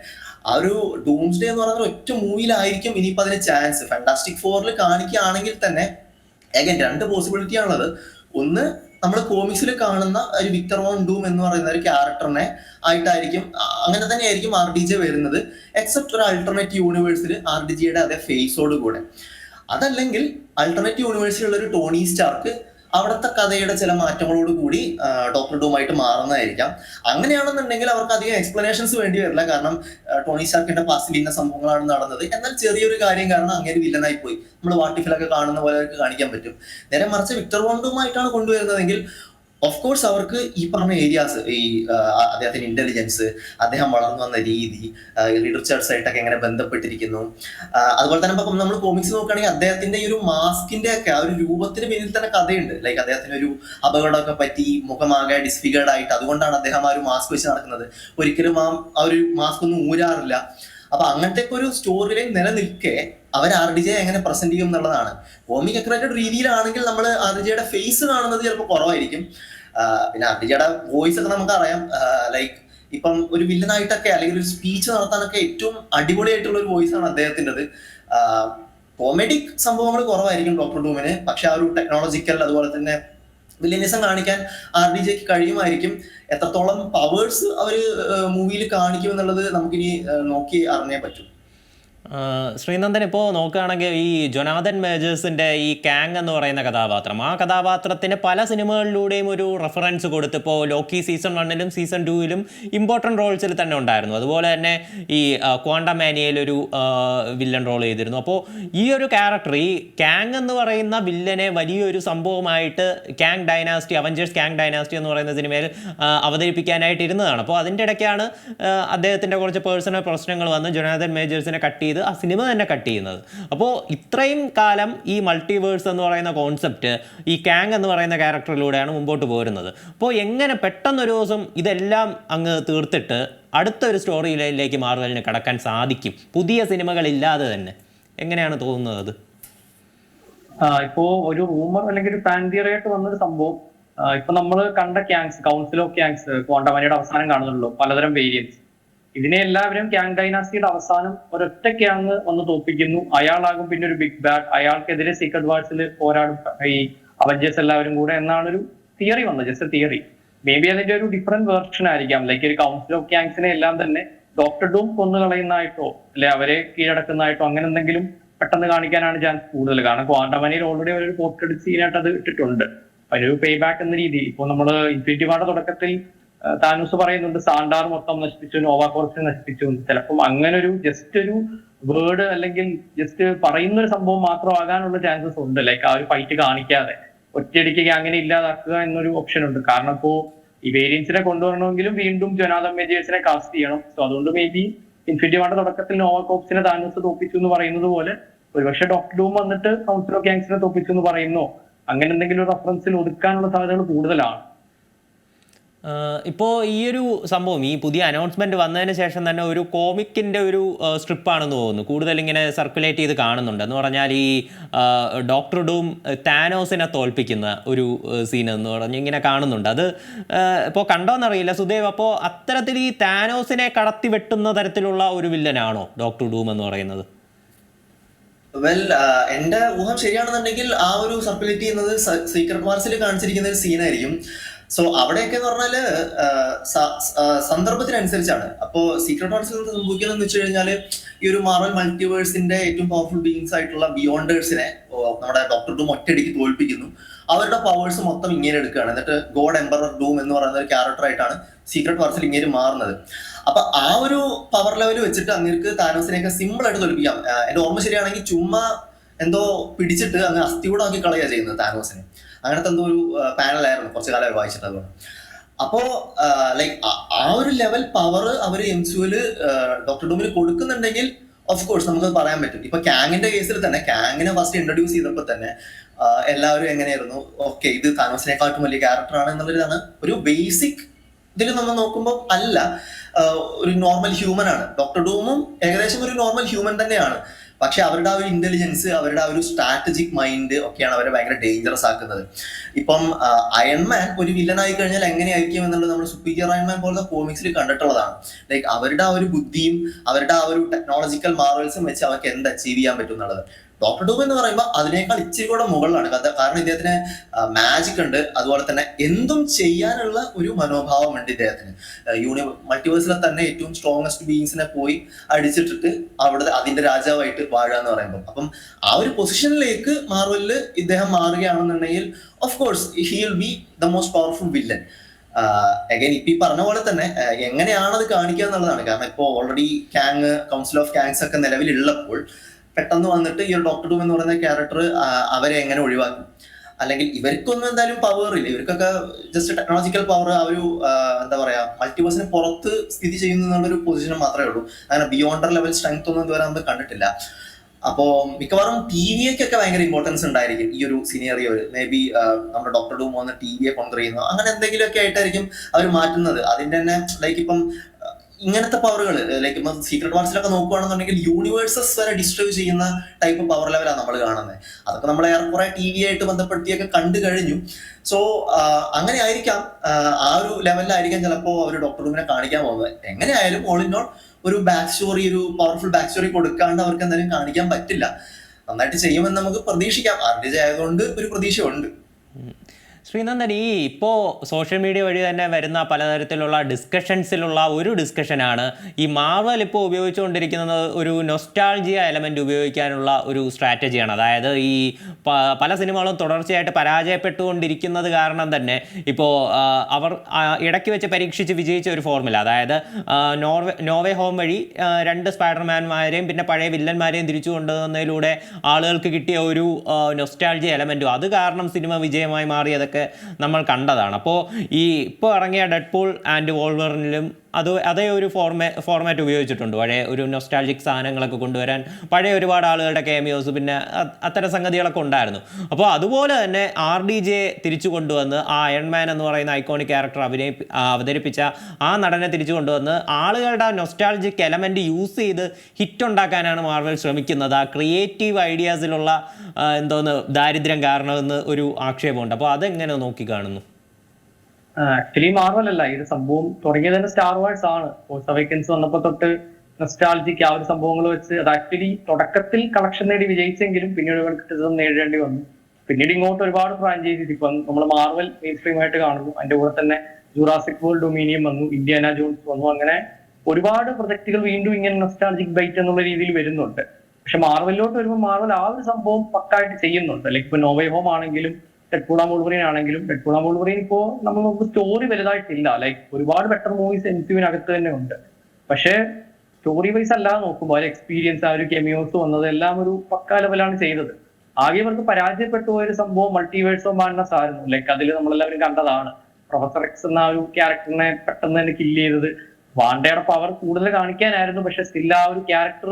ആ ഒരു ഡൂംസ് ഡേ എന്ന് പറയുന്ന ഒറ്റ മൂവിയിലായിരിക്കും ഇനിയിപ്പോ അതിന് ചാൻസ് ഫാന്റാസ്റ്റിക് ഫോറിൽ കാണിക്കുകയാണെങ്കിൽ തന്നെ അഗൈൻ രണ്ട് പോസിബിലിറ്റി ആണുള്ളത്. ഒന്ന് നമ്മൾ കോമിക്സിൽ കാണുന്ന ഒരു വിക്ടർ വോൺ ഡൂം എന്ന് പറയുന്ന ഒരു ക്യാരക്ടറിനെ ആയിട്ടായിരിക്കും അങ്ങനെ തന്നെ ആയിരിക്കും ആർ ഡി ജെ വരുന്നത് എക്സെപ്റ്റ് ഒരു അൾട്ടർനേറ്റ് യൂണിവേഴ്സിൽ ആർ ഡി ജിയുടെ അതേ ഫേസോട് കൂടെ. അതല്ലെങ്കിൽ അൾട്ടർനേറ്റ് യൂണിവേഴ്സിലുള്ള ഒരു ടോണി സ്റ്റാർക്ക് അവിടുത്തെ കഥയുടെ ചില മാറ്റങ്ങളോട് കൂടി ഡോക്ടർ ഡൂമായിട്ട് മാറുന്നതായിരിക്കാം. അങ്ങനെയാണെന്നുണ്ടെങ്കിൽ അവർക്ക് അധികം എക്സ്പ്ലനേഷൻസ് വേണ്ടി വരില്ല. കാരണം ടോണി സ്റ്റാർക്കിന്റെ പാസ്റ്റിൽ ഇന്ന സംഭവങ്ങളാണ് നടന്നത്. എന്നാൽ ചെറിയൊരു കാര്യം കാരണം അങ്ങനെ വില്ലനായി പോയി നമ്മൾ വാട്ടിഫിലൊക്കെ കാണുന്ന പോലെ കാണിക്കാൻ പറ്റും. നേരെ മറിച്ച് വിക്ടർ വോണ്ടുമായിട്ടാണ് കൊണ്ടുവരുന്നതെങ്കിൽ ഓഫ് കോഴ്സ് അവർക്ക് ഈ പറഞ്ഞ ഏരിയാസ് ഈ അദ്ദേഹത്തിന്റെ ഇന്റലിജൻസ് അദ്ദേഹം വളർന്നു വന്ന രീതി ചാർട്സ് ആയിട്ടൊക്കെ എങ്ങനെ ബന്ധപ്പെട്ടിരിക്കുന്നു. അതുപോലെ തന്നെ ഇപ്പം നമ്മൾ കോമിക്സ് നോക്കുകയാണെങ്കിൽ അദ്ദേഹത്തിന്റെ ഈ ഒരു മാസ്കിന്റെ ഒക്കെ ആ ഒരു രൂപത്തിന് പിന്നിൽ തന്നെ കഥയുണ്ട്. ലൈക്ക് അദ്ദേഹത്തിന് ഒരു അപകടമൊക്കെ പറ്റി മുഖമാകെ ഡിസ്ഫിഗേർഡ് ആയിട്ട് അതുകൊണ്ടാണ് അദ്ദേഹം ആ ഒരു മാസ്ക് വെച്ച് നടക്കുന്നത്. ഒരിക്കലും ആ ആ ഒരു മാസ്ക് ഒന്നും ഊരാറില്ല. അപ്പൊ അങ്ങനത്തെ ഒരു സ്റ്റോറി ലൈൻ നിലനിൽക്കെ അവർ ആർ ഡി ജെ എങ്ങനെ പ്രസന്റ് ചെയ്യും എന്നുള്ളതാണ്. കോമിക് അക്രേറ്റഡ് രീതിയിലാണെങ്കിൽ നമ്മൾ ആർ ഡി ജെയുടെ ഫേസ് കാണുന്നത് ചിലപ്പോൾ കുറവായിരിക്കും. പിന്നെ അഭിജയുടെ വോയിസ് ഒക്കെ നമുക്ക് അറിയാം. ലൈക്ക് ഇപ്പം ഒരു വില്ലനായിട്ടൊക്കെ അല്ലെങ്കിൽ ഒരു സ്പീച്ച് നടത്താനൊക്കെ ഏറ്റവും അടിപൊളിയായിട്ടുള്ള ഒരു വോയിസ് ആണ് അദ്ദേഹത്തിന്റെത്. കോമഡിക് സംഭവങ്ങൾ കുറവായിരിക്കും ഡോക്ടർ ഡൂമിന് പക്ഷെ ആ ഒരു ടെക്നോളജിക്കൽ അതുപോലെ തന്നെ വില്ലനിസം കാണിക്കാൻ ആർ ഡി ജെക്ക് കഴിയുമായിരിക്കും. എത്രത്തോളം പവേഴ്സ് അവർ മൂവിയിൽ കാണിക്കും എന്നുള്ളത് നമുക്കിനി നോക്കി അറിഞ്ഞേ പറ്റൂ. ശ്രീനന്ദൻ ഇപ്പോൾ നോക്കുകയാണെങ്കിൽ ഈ ജൊനാഥൻ മേജേഴ്സിന്റെ ഈ കാങ് എന്ന് പറയുന്ന കഥാപാത്രം ആ കഥാപാത്രത്തിന് പല സിനിമകളിലൂടെയും ഒരു റെഫറൻസ് കൊടുത്ത് കൊടുത്തിപ്പോൾ ലോക്കി സീസൺ വണ്ണിലും സീസൺ ടൂവിലും ഇമ്പോർട്ടന്റ് റോൾസിൽ തന്നെ ഉണ്ടായിരുന്നു. അതുപോലെ തന്നെ ഈ ക്വാണ്ടമാനിയയിലൊരു വില്ലൻ റോൾ ചെയ്തിരുന്നു. അപ്പോൾ ഈ ഒരു ക്യാരക്ടർ ഈ കാങ് എന്ന് പറയുന്ന വില്ലനെ വലിയൊരു സംഭവമായിട്ട് Kang dynasty Avengers Kang dynasty എന്ന് പറയുന്ന സിനിമയിൽ അവതരിപ്പിക്കാനായിട്ട് ഇരുന്നതാണ്. അപ്പോൾ അതിന്റെ ഇടയ്ക്കാണ് അദ്ദേഹത്തിന്റെ കുറച്ച് പേഴ്സണൽ പ്രശ്നങ്ങൾ വന്ന് ജൊനാഥൻ മേജേഴ്സിനെ കട്ട് ചെയ്ത് ആ സിനിമ തന്നെ കട്ട് ചെയ്യുന്നത്. അപ്പോൾ ഇത്രയും കാലം ഈ മൾട്ടിവേഴ്സ് എന്ന് പറയുന്ന കോൺസെപ്റ്റ് ഈ കാങ് എന്ന് പറയുന്ന ക്യാരക്ടറിലൂടെയാണ് മുമ്പോട്ട് പോരുന്നത്. അപ്പോൾ എങ്ങനെ പെട്ടെന്നൊരു ദിവസം ഇതെല്ലാം അങ്ങ് തീർത്തിട്ട് അടുത്തൊരു സ്റ്റോറി ലൈനിലേക്ക് മാറുവലിന് കടക്കാൻ സാധിക്കും? പുതിയ സിനിമകളില്ലാതെ തന്നെ. എങ്ങനെയാണ് തോന്നുന്നത് അത്? ഇപ്പോ ഒരു റൂമർ അല്ലെങ്കിൽ ഒരു ഫാൻ തിയറി ആയിട്ട് വന്നൊരു സംഭവം. ഇപ്പൊ നമ്മൾ കണ്ട ക്യാങ്സ് കൗൺസിൽ ഓഫ് ക്യാങ്സ് ക്വാണ്ടമനിയുടെ അവസാനം കാണുന്നുള്ളൂ പലതരം വേരിയൻസ് ഇതിനെ എല്ലാവരും ക്യാങ് ഡൈനാസ്റ്റിയുടെ അവസാനം ഒരൊറ്റ ക്യാങ് വന്ന് തോപ്പിക്കുന്നു അയാളാകും പിന്നെ ഒരു ബിഗ് ബാഡ് അയാൾക്കെതിരെ സീക്രട്ട് വാർസിൽ പോരാടും ഈ അവഞ്ചേഴ്സ് എല്ലാവരും കൂടെ എന്നാണ് ഒരു തിയറി വന്നത് ജസ്റ്റ് തിയറി മേ ബി അതിന്റെ ഒരു ഡിഫറെന്റ് വേർഷൻ ആയിരിക്കാം. ലൈക്ക് ഒരു കൗൺസിൽ ഓഫ് ക്യാങ്സിനെ എല്ലാം തന്നെ ഡോക്ടർ ഡൂം കൊന്നു കളയുന്നതായിട്ടോ അല്ലെ അവരെ കീഴടക്കുന്നതായിട്ടോ അങ്ങനെ എന്തെങ്കിലും പെട്ടെന്ന് കാണിക്കാനാണ് ചാൻസ് കൂടുതൽ. കാരണം ക്വാണ്ടമനിയിൽ ഓൾറെഡി പോസ്റ്റ് ക്രെഡിറ്റ് സീനായിട്ട് അത് ഇട്ടിട്ടുണ്ട്. അതിനൊരു പേ ബാക്ക് എന്ന രീതിയിൽ. ഇപ്പോൾ നമ്മൾ ഇൻഫിനിറ്റി വാർഡ് തുടക്കത്തിൽ താനൂസ് പറയുന്നുണ്ട് സാണ്ടാർ മൊത്തം നശിപ്പിച്ചു നോവാ കോർച്ച് നശിപ്പിച്ചു. ചിലപ്പം അങ്ങനെ ഒരു ജസ്റ്റ് ഒരു വേർഡ് അല്ലെങ്കിൽ ജസ്റ്റ് പറയുന്ന ഒരു സംഭവം മാത്രം മാത്രമാകാനുള്ള ചാൻസസ് ഉണ്ട്. ലൈക്ക് ആ ഒരു ഫൈറ്റ് കാണിക്കാതെ. ഒറ്റയടിക്ക് അങ്ങനെ ഇല്ലാതാക്കുക എന്നൊരു ഓപ്ഷൻ ഉണ്ട്. കാരണം ഇപ്പോ ഈ വേരിയൻസിനെ കൊണ്ടുവരണമെങ്കിലും വീണ്ടും ജനാദ മെജേഴ്സിനെ കാസ്റ്റ് ചെയ്യണം. സോ അതുകൊണ്ട് മേ ബി ഇൻഫിനിറ്റി വാണ്ട തുടക്കത്തിൽ നോവാ കോപ്സിനെ താനൂസ് തോപ്പിച്ചു എന്ന് പറയുന്നത് പോലെ ഒരുപക്ഷെ ഡോക്ടർ ഡൂം വന്നിട്ട് കൗൺസിൽ ഓഫ് ഗാങ്സിനെ തോപ്പിച്ചു എന്ന് പറയുന്നു. അങ്ങനെ എന്തെങ്കിലും ഒരു റെഫറൻസിൽ ഒതുക്കാനുള്ള സാധ്യതകൾ കൂടുതലാണ്. ഇപ്പോൾ ഈ ഒരു സംഭവം ഈ പുതിയ അനൗൺസ്മെന്റ് വന്നതിന് ശേഷം തന്നെ ഒരു കോമിക്കിന്റെ ഒരു സ്ട്രിപ്പാണെന്ന് തോന്നുന്നു. കൂടുതൽ ഇങ്ങനെ സർക്കുലേറ്റ് ചെയ്ത് കാണുന്നുണ്ട്. എന്ന് പറഞ്ഞാൽ ഈ ഡോക്ടർ ഡൂം താനോസിനെ തോൽപ്പിക്കുന്ന ഒരു സീൻ എന്ന് പറഞ്ഞ് ഇങ്ങനെ കാണുന്നുണ്ട്. അത് ഇപ്പോൾ കണ്ടോന്നറിയില്ല. സുദേവ് അപ്പോൾ അത്തരത്തിൽ ഈ താനോസിനെ കടത്തി വെട്ടുന്ന തരത്തിലുള്ള ഒരു വില്ലനാണോ ഡോക്ടർ ഡൂം എന്ന് പറയുന്നത്? വെൽ എന്റെ ഊഹം ശരിയാണെന്നുണ്ടെങ്കിൽ ആ ഒരു സർക്കുലേറ്റ് ചെയ്യുന്നത് സീക്രട്ട് മാർസിൽ കാണിച്ചിരിക്കുന്ന ഒരു സീനായിരിക്കും സോ അവിടെയൊക്കെ എന്ന് പറഞ്ഞാൽ സന്ദർഭത്തിനനുസരിച്ചാണ്. അപ്പോ സീക്രട്ട് വാർസിൽ എന്ത് സംഭവിക്കുന്നതെന്ന് വെച്ച് കഴിഞ്ഞാൽ ഈ ഒരു മാർവൽ മൾട്ടിവേഴ്സിന്റെ ഏറ്റവും പവർഫുൾ ബീങ്സ് ആയിട്ടുള്ള ബിയോണ്ടേഴ്സിനെ നമ്മുടെ ഡോക്ടർ ഡൂം ഒറ്റയടിക്ക് തോൽപ്പിക്കുന്നു. അവരുടെ പവേഴ്സ് മൊത്തം ഇങ്ങനെ എടുക്കുകയാണ്. എന്നിട്ട് ഗോഡ് എംബറർ ഡൂം എന്ന് പറയുന്ന ഒരു ക്യാരക്ടർ ആയിട്ടാണ് സീക്രട്ട് വാർസിൽ ഇങ്ങനെ മാറുന്നത്. അപ്പൊ ആ ഒരു പവർ ലെവൽ വെച്ചിട്ട് അങ്ങേർക്ക് താനോസിനെയൊക്കെ സിമ്പിൾ ആയിട്ട് തോൽപ്പിക്കാം. എന്റെ ഓർമ്മ ശരിയാണെങ്കിൽ ചുമ്മാ എന്തോ പിടിച്ചിട്ട് അങ്ങ് അസ്ഥിയോടാക്കി കളയുക ചെയ്യുന്നത് താനോസിനെ. അങ്ങനത്തെ എന്തോ ഒരു പാനലായിരുന്നു കുറച്ചു കാലമായി വായിച്ചിട്ടുള്ളത് അപ്പോ ലൈക്ക് ആ ഒരു ലെവൽ പവർ അവർ എം സിയുൽ ഡോക്ടർ ഡൂമിന് കൊടുക്കുന്നുണ്ടെങ്കിൽ ഓഫ് കോഴ്സ് നമുക്ക് പറയാൻ പറ്റും. ഇപ്പൊ കാങ്ങിന്റെ കേസിൽ തന്നെ കാങ്ങിനെ ഫസ്റ്റ് ഇൻട്രൊഡ്യൂസ് ചെയ്തപ്പോൾ തന്നെ എല്ലാവരും എങ്ങനെയായിരുന്നു? ഓക്കെ ഇത് താനോസിനെക്കാട്ടും വലിയ ക്യാരക്ടർ ആണ് എന്നുള്ളതാണ് ഒരു ബേസിക് ഇതിൽ നമ്മൾ നോക്കുമ്പോൾ അല്ല. ഒരു നോർമൽ ഹ്യൂമൻ ആണ്. ഡോക്ടർ ഡൂമും ഏകദേശം ഒരു നോർമൽ ഹ്യൂമൻ തന്നെയാണ്. പക്ഷെ അവരുടെ ആ ഒരു ഇന്റലിജൻസ് അവരുടെ ആ ഒരു സ്ട്രാറ്റജിക് മൈൻഡ് ഒക്കെയാണ് അവരെ ഭയങ്കര ഡേഞ്ചറസ് ആക്കുന്നത്. ഇപ്പം അയൺമാൻ ഒരു വില്ലനായി കഴിഞ്ഞാൽ എങ്ങനെയായിരിക്കും എന്നുള്ളത് നമ്മൾ സുപ്പീരിയർ അയൺമാൻ പോലത്തെ കോമിക്സിൽ കണ്ടിട്ടുള്ളതാണ്. ലൈക്ക് അവരുടെ ആ ഒരു ബുദ്ധിയും അവരുടെ ആ ഒരു ടെക്നോളജിക്കൽ മാർവൽസും വെച്ച് അവർക്ക് എന്ത് അച്ചീവ് ചെയ്യാൻ പറ്റും എന്നുള്ളത്. ഡോക്ടർ ഡൂം എന്ന് പറയുമ്പോൾ അതിനേക്കാൾ ഇച്ചിരി കൂടെ മുകളിലാണ്. കഥ- കാരണം ഇദ്ദേഹത്തിന് മാജിക് ഉണ്ട്. അതുപോലെ തന്നെ എന്തും ചെയ്യാനുള്ള ഒരു മനോഭാവം ഉണ്ട് ഇദ്ദേഹത്തിന് യൂണി മൾട്ടിവേഴ്സിലെ തന്നെ ഏറ്റവും സ്ട്രോങ്സ്റ്റ് ബീങ്സിനെ പോയി അടിച്ചിട്ടിട്ട് അവിടെ അതിന്റെ രാജാവായിട്ട് വാഴുക എന്ന് പറയുമ്പോൾ അപ്പം ആ ഒരു പൊസിഷനിലേക്ക് മാർവലിൽ ഇദ്ദേഹം മാറുകയാണെന്നുണ്ടെങ്കിൽ of course he will be the most powerful villain again ഇപ്പൊ ഈ പറഞ്ഞ പോലെ തന്നെ എങ്ങനെയാണ് അത് കാണിക്കുക എന്നുള്ളതാണ്. കാരണം ഇപ്പോൾ already Kang council of Kangs ഒക്കെ നിലവിലുള്ളപ്പോൾ പെട്ടെന്ന് വന്നിട്ട് ഈ ഒരു ഡോക്ടർ ഡൂം എന്ന് പറയുന്ന ക്യാരക്ടർ അവരെ എങ്ങനെ ഒഴിവാക്കും? അല്ലെങ്കിൽ ഇവർക്കൊന്നും എന്തായാലും പവർ ഇല്ല. ഇവർക്കൊക്കെ ജസ്റ്റ് ടെക്നോളജിക്കൽ പവർ ആ ഒരു എന്താ പറയാ മൾട്ടിവേഴ്സിന് പുറത്ത് സ്ഥിതി ചെയ്യുന്നു എന്നുള്ളൊരു പൊസിഷൻ മാത്രമേ ഉള്ളൂ. അങ്ങനെ ബിയോണ്ടർ ലെവൽ സ്ട്രെങ്ത് ഒന്നും ഇതുവരെ നമ്മൾ കണ്ടിട്ടില്ല. അപ്പോ മിക്കവാറും ടി വിയൊക്കെ ഭയങ്കര ഇമ്പോർട്ടൻസ് ഉണ്ടായിരിക്കും. ഈ ഒരു സിനിയറിയോ മേ ബി നമ്മുടെ ഡോക്ടർ ഡൂം വന്ന് ടി വിയെ കൊണ്ടുവരുന്നു അങ്ങനെ എന്തെങ്കിലുമൊക്കെ ആയിട്ടായിരിക്കും അവർ മാറ്റുന്നത്. അതിന്റെ തന്നെ ലൈക്ക് ഇപ്പം ഇങ്ങനത്തെ പവറുകൾ ലൈക്ക് ഇപ്പം സീക്രട്ട് വാർസിലൊക്കെ നോക്കുകയാണെന്നുണ്ടെങ്കിൽ യൂണിവേഴ്സസ് വരെ ഡിസ്ട്രോയ് ചെയ്യുന്ന ടൈപ്പ് പവർ ലെവലാണ് നമ്മൾ കാണുന്നത് അതൊക്കെ നമ്മൾ ഏറെക്കുറെ ടി വി ആയിട്ട് ബന്ധപ്പെടുത്തിയൊക്കെ കണ്ടു കഴിഞ്ഞു. സോ അങ്ങനെ ആയിരിക്കാം. ആ ഒരു ലെവലിലായിരിക്കാം ചിലപ്പോൾ അവർ ഡോക്ടർ റൂമിനെ കാണിക്കാൻ പോകുന്നത്. എങ്ങനെയായാലും ഓൾ ഒരു ബാക്ക് സ്റ്റോറി ഒരു പവർഫുൾ ബാക്ക് സ്റ്റോറി കൊടുക്കാണ്ട് അവർക്ക് എന്തായാലും കാണിക്കാൻ പറ്റില്ല. നന്നായിട്ട് ചെയ്യുമെന്ന് നമുക്ക് പ്രതീക്ഷിക്കാം. ആർ ഡി ആയതുകൊണ്ട് ഒരു പ്രതീക്ഷയുണ്ട്. ശ്രീനന്ദൻ ഈ ഇപ്പോൾ സോഷ്യൽ മീഡിയ വഴി തന്നെ വരുന്ന പലതരത്തിലുള്ള ഡിസ്കഷൻസിലുള്ള ഒരു ഡിസ്കഷനാണ് ഈ മാർവൽ ഇപ്പോൾ ഉപയോഗിച്ചുകൊണ്ടിരിക്കുന്നത് ഒരു നൊസ്റ്റാൾജിയ എലമെന്റ് ഉപയോഗിക്കാനുള്ള ഒരു സ്ട്രാറ്റജിയാണ് അതായത് ഈ പല സിനിമകളും തുടർച്ചയായിട്ട് പരാജയപ്പെട്ടുകൊണ്ടിരിക്കുന്നത് കാരണം തന്നെ ഇപ്പോൾ അവർ ഇടയ്ക്ക് വെച്ച് പരീക്ഷിച്ച് വിജയിച്ച ഒരു ഫോർമുല അതായത് നോർവേ നോവേ ഹോം വഴി രണ്ട് സ്പൈഡർമാൻമാരെയും പിന്നെ പഴയ വില്ലന്മാരെയും തിരിച്ചു കൊണ്ടുവന്നതിലൂടെ ആളുകൾക്ക് കിട്ടിയ ഒരു നൊസ്റ്റാൾജിയ എലമെന്റും അത് കാരണം സിനിമ വിജയമായി മാറിയതൊക്കെ നമ്മൾ കണ്ടതാണ്. അപ്പോൾ ഈ ഇപ്പോൾ ഇറങ്ങിയ ഡെഡ്പൂൾ ആൻഡ് വോൾവറിനിലും അത് അതേ ഒരു ഫോർമേ ഫോർമാറ്റ് ഉപയോഗിച്ചിട്ടുണ്ട്. പഴയ ഒരു നൊസ്റ്റാൾജിക് സാധനങ്ങളൊക്കെ കൊണ്ടുവരാൻ പഴയ ഒരുപാട് ആളുകളുടെ കേമിയോസ് പിന്നെ അത്തരം സംഗതികളൊക്കെ ഉണ്ടായിരുന്നു. അപ്പോൾ അതുപോലെ തന്നെ ആർ ഡി ജെ തിരിച്ചു കൊണ്ടുവന്ന് ആ അയൺമാൻ എന്ന് പറയുന്ന ഐക്കോണിക് ക്യാരക്ടർ അഭിനയി അവതരിപ്പിച്ച ആ നടനെ തിരിച്ചു കൊണ്ടുവന്ന് ആളുകളുടെ നൊസ്റ്റാൾജിക് എലമെന്റ് യൂസ് ചെയ്ത് ഹിറ്റ് ഉണ്ടാക്കാനാണ് മാർവൽ ശ്രമിക്കുന്നത്. ആ ക്രിയേറ്റീവ് ഐഡിയാസിലുള്ള എന്തോന്ന് ദാരിദ്ര്യം കാരണമെന്ന് ഒരു ആക്ഷേപമുണ്ട്. അപ്പോൾ അതെങ്ങനെ നോക്കി കാണുന്നു? ആക്ച്വലി മാർവൽ അല്ല ഈ ഒരു സംഭവം തുടങ്ങിയത് തന്നെ സ്റ്റാർ വാർസ് ആണ്. ഫോഴ്സ് വന്നപ്പോ തൊട്ട് നൊസ്റ്റാൾജിക്ക് ആ ഒരു സംഭവങ്ങൾ വെച്ച് അത് ആക്ച്വലി തുടക്കത്തിൽ കളക്ഷൻ നേടി വിജയിച്ചെങ്കിലും പിന്നീട് ക്രിറ്റിസിസം നേരിടേണ്ടി വന്നു. പിന്നീട് ഇങ്ങോട്ട് ഒരുപാട് ഫ്രാഞ്ചൈസീസ് ഇപ്പം നമ്മൾ മാർവൽ മെയിൻ സ്ട്രീം ആയിട്ട് കാണുന്നു. അതിന്റെ കൂടെ തന്നെ ജുറാസിക് വേൾഡ് ഡൊമീനിയം വന്നു ഇന്ത്യാന ജോൺസ് വന്നു അങ്ങനെ ഒരുപാട് പ്രൊജക്ടുകൾ വീണ്ടും ഇങ്ങനെ നൊസ്റ്റാൾജിക് ബൈറ്റ് എന്നുള്ള രീതിയിൽ വരുന്നുണ്ട്. പക്ഷെ മാർവലിലോട്ട് വരുമ്പോൾ മാർവൽ ആ ഒരു സംഭവം പക്കായിട്ട് ചെയ്യുന്നുണ്ട്. ലൈക്ക് ഇപ്പൊ നോവേ ഹോം ആണെങ്കിലും ഡെഡ്പൂള മൂൾവറിൻ ആണെങ്കിലും ഡെഡ്പൂള മൂൾവറിൻ ഇപ്പോ നമ്മൾ സ്റ്റോറി വലുതായിട്ടില്ല. ലൈക്ക് ഒരുപാട് ബെറ്റർ മൂവീസ് എൻ സിവിനകത്ത് തന്നെ ഉണ്ട്. പക്ഷേ സ്റ്റോറി വൈസ് അല്ലാതെ നോക്കുമ്പോൾ ഒരു എക്സ്പീരിയൻസ് ആ ഒരു കെമിയോസ് വന്നത് എല്ലാം ഒരു പക്കാ ലെവലാണ് ചെയ്തത്. ആകെ ഇവർക്ക് പരാജയപ്പെട്ടു പോയ ഒരു സംഭവം മൾട്ടിവേഴ്സോ ഓഫ് മാഡ്നസ് ആയിരുന്നു. ലൈക്ക് അതിൽ നമ്മളെല്ലാവരും കണ്ടതാണ്. പ്രൊഫസർ എക്സ് എന്ന ഒരു ക്യാരക്ടറിനെ പെട്ടെന്ന് തന്നെ കില്ല് ചെയ്തത്. വാണ്ടയുടെ പവർ കൂടുതൽ കാണിക്കാനായിരുന്നു. പക്ഷെ സ്റ്റിൽ ആ ഒരു ക്യാരക്ടർ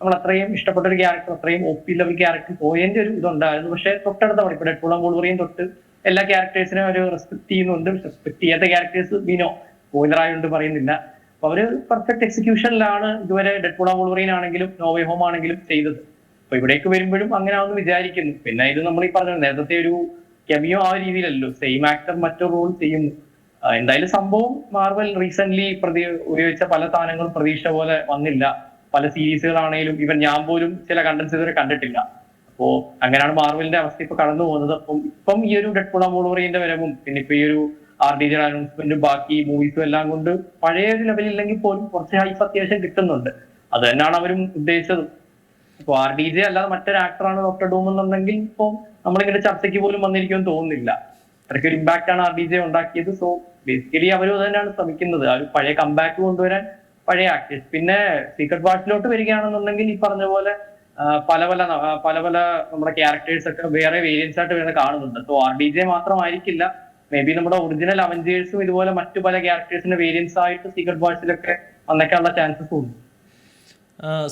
നമ്മൾ അത്രയും ഇഷ്ടപ്പെട്ട ഒരു ക്യാരക്ടർ അത്രയും ഒ പി ലെവൽ ക്യാരക്ടർ പോയതിന്റെ ഒരു ഇതുണ്ടായിരുന്നു. പക്ഷെ തൊട്ടടുത്ത പടി ഇപ്പൊ ഡെഡ്പൂളും കൂളുവറിയും തൊട്ട് എല്ലാ ക്യാരക്ടേഴ്സിനും ഒരു റെസ്പെക്ട് ചെയ്യുന്നുണ്ട്. റെസ്പെക്ട് ചെയ്യാത്ത ക്യാരക്ടേഴ്സ് ബിനോ പോയിലറായുണ്ട് പറയുന്നില്ല. അപ്പൊ അവർ പെർഫെക്റ്റ് എക്സിക്യൂഷനിലാണ് ഇതുവരെ ഡെഡ്പൂള കൂളുവറിയൻ ആണെങ്കിലും നോവേ ഹോം ആണെങ്കിലും ചെയ്തത്. അപ്പൊ ഇവിടേക്ക് വരുമ്പോഴും അങ്ങനെ ആണെന്ന് വിചാരിക്കുന്നു. പിന്നെ ഇത് നമ്മൾ ഈ പറഞ്ഞ നേരത്തെ ഒരു കെമിയോ ആ രീതിയിലല്ലോ. സെയിം ആക്ടർ മറ്റൊരു റോൾ ചെയ്യുന്നു. എന്തായാലും സംഭവം മാർവൽ റീസെന്റ് പ്രതി ഉപയോഗിച്ച പല സാധനങ്ങളും പ്രതീക്ഷ പോലെ വന്നില്ല. പല സീരീസുകളാണെങ്കിലും ഇവൻ ഞാൻ പോലും ചില കണ്ടൻസ് ഇതുവരെ കണ്ടിട്ടില്ല. അപ്പോ അങ്ങനെയാണ് മാർവലിന്റെ അവസ്ഥ ഇപ്പൊ കടന്നു പോകുന്നത്. അപ്പം ഇപ്പം ഈ ഒരു ഡെഡ്പുള മൂളോറിയന്റെ വരവും പിന്നെ ഇപ്പൊ ഈ ഒരു ആർ ഡി ജെ അനൗൺസ്മെന്റും ബാക്കി മൂവീസും എല്ലാം കൊണ്ട് പഴയ ഒരു ലെവലില്ലെങ്കിൽ പോലും കുറച്ച് ഹൈപ്പ് അത്യാവശ്യം കിട്ടുന്നുണ്ട്. അത് തന്നെയാണ് അവരും ഉദ്ദേശിച്ചത്. ഇപ്പൊ ആർ ഡി ജെ അല്ലാതെ മറ്റൊരു ആക്ടറാണ് ഡോക്ടർ ഡൂം എന്നുണ്ടെങ്കിൽ ഇപ്പൊ നമ്മളിങ്ങനെ ചർച്ചയ്ക്ക് പോലും വന്നിരിക്കുമെന്ന് തോന്നുന്നില്ല. അത്രയ്ക്ക് ഒരു ഇമ്പാക്ട് ആണ് ആർ ഡി ജെ ഉണ്ടാക്കിയത്. സോ ബേസിക്കലി അവരും അത് തന്നെയാണ് ശ്രമിക്കുന്നത്. ആ ഒരു പഴയ കമ്പാക്ക് കൊണ്ടുവരാൻ പഴയ ആക്ടേഴ്സ്. പിന്നെ സീക്രട്ട് വാട്ടിലോട്ട് വരികയാണെന്നുണ്ടെങ്കിൽ ഈ പറഞ്ഞ പോലെ പല പല പല പല നമ്മുടെ ക്യാരക്ടേഴ്സ് ഒക്കെ വേറെ വേരിയൻസ് ആയിട്ട് വരുന്ന കാണുന്നുണ്ട്. സോ ആർ ഡി ജെ മാത്രമായിരിക്കില്ല. മേ ബി നമ്മുടെ ഒറിജിനൽ അവഞ്ചേഴ്സും ഇതുപോലെ മറ്റു പല ക്യാരക്ടേഴ്സിന്റെ വേരിയൻസ് ആയിട്ട് സീക്രട്ട് വാട്ടിലൊക്കെ വന്നേക്കാനുള്ള ചാൻസസ് ഉണ്ട്.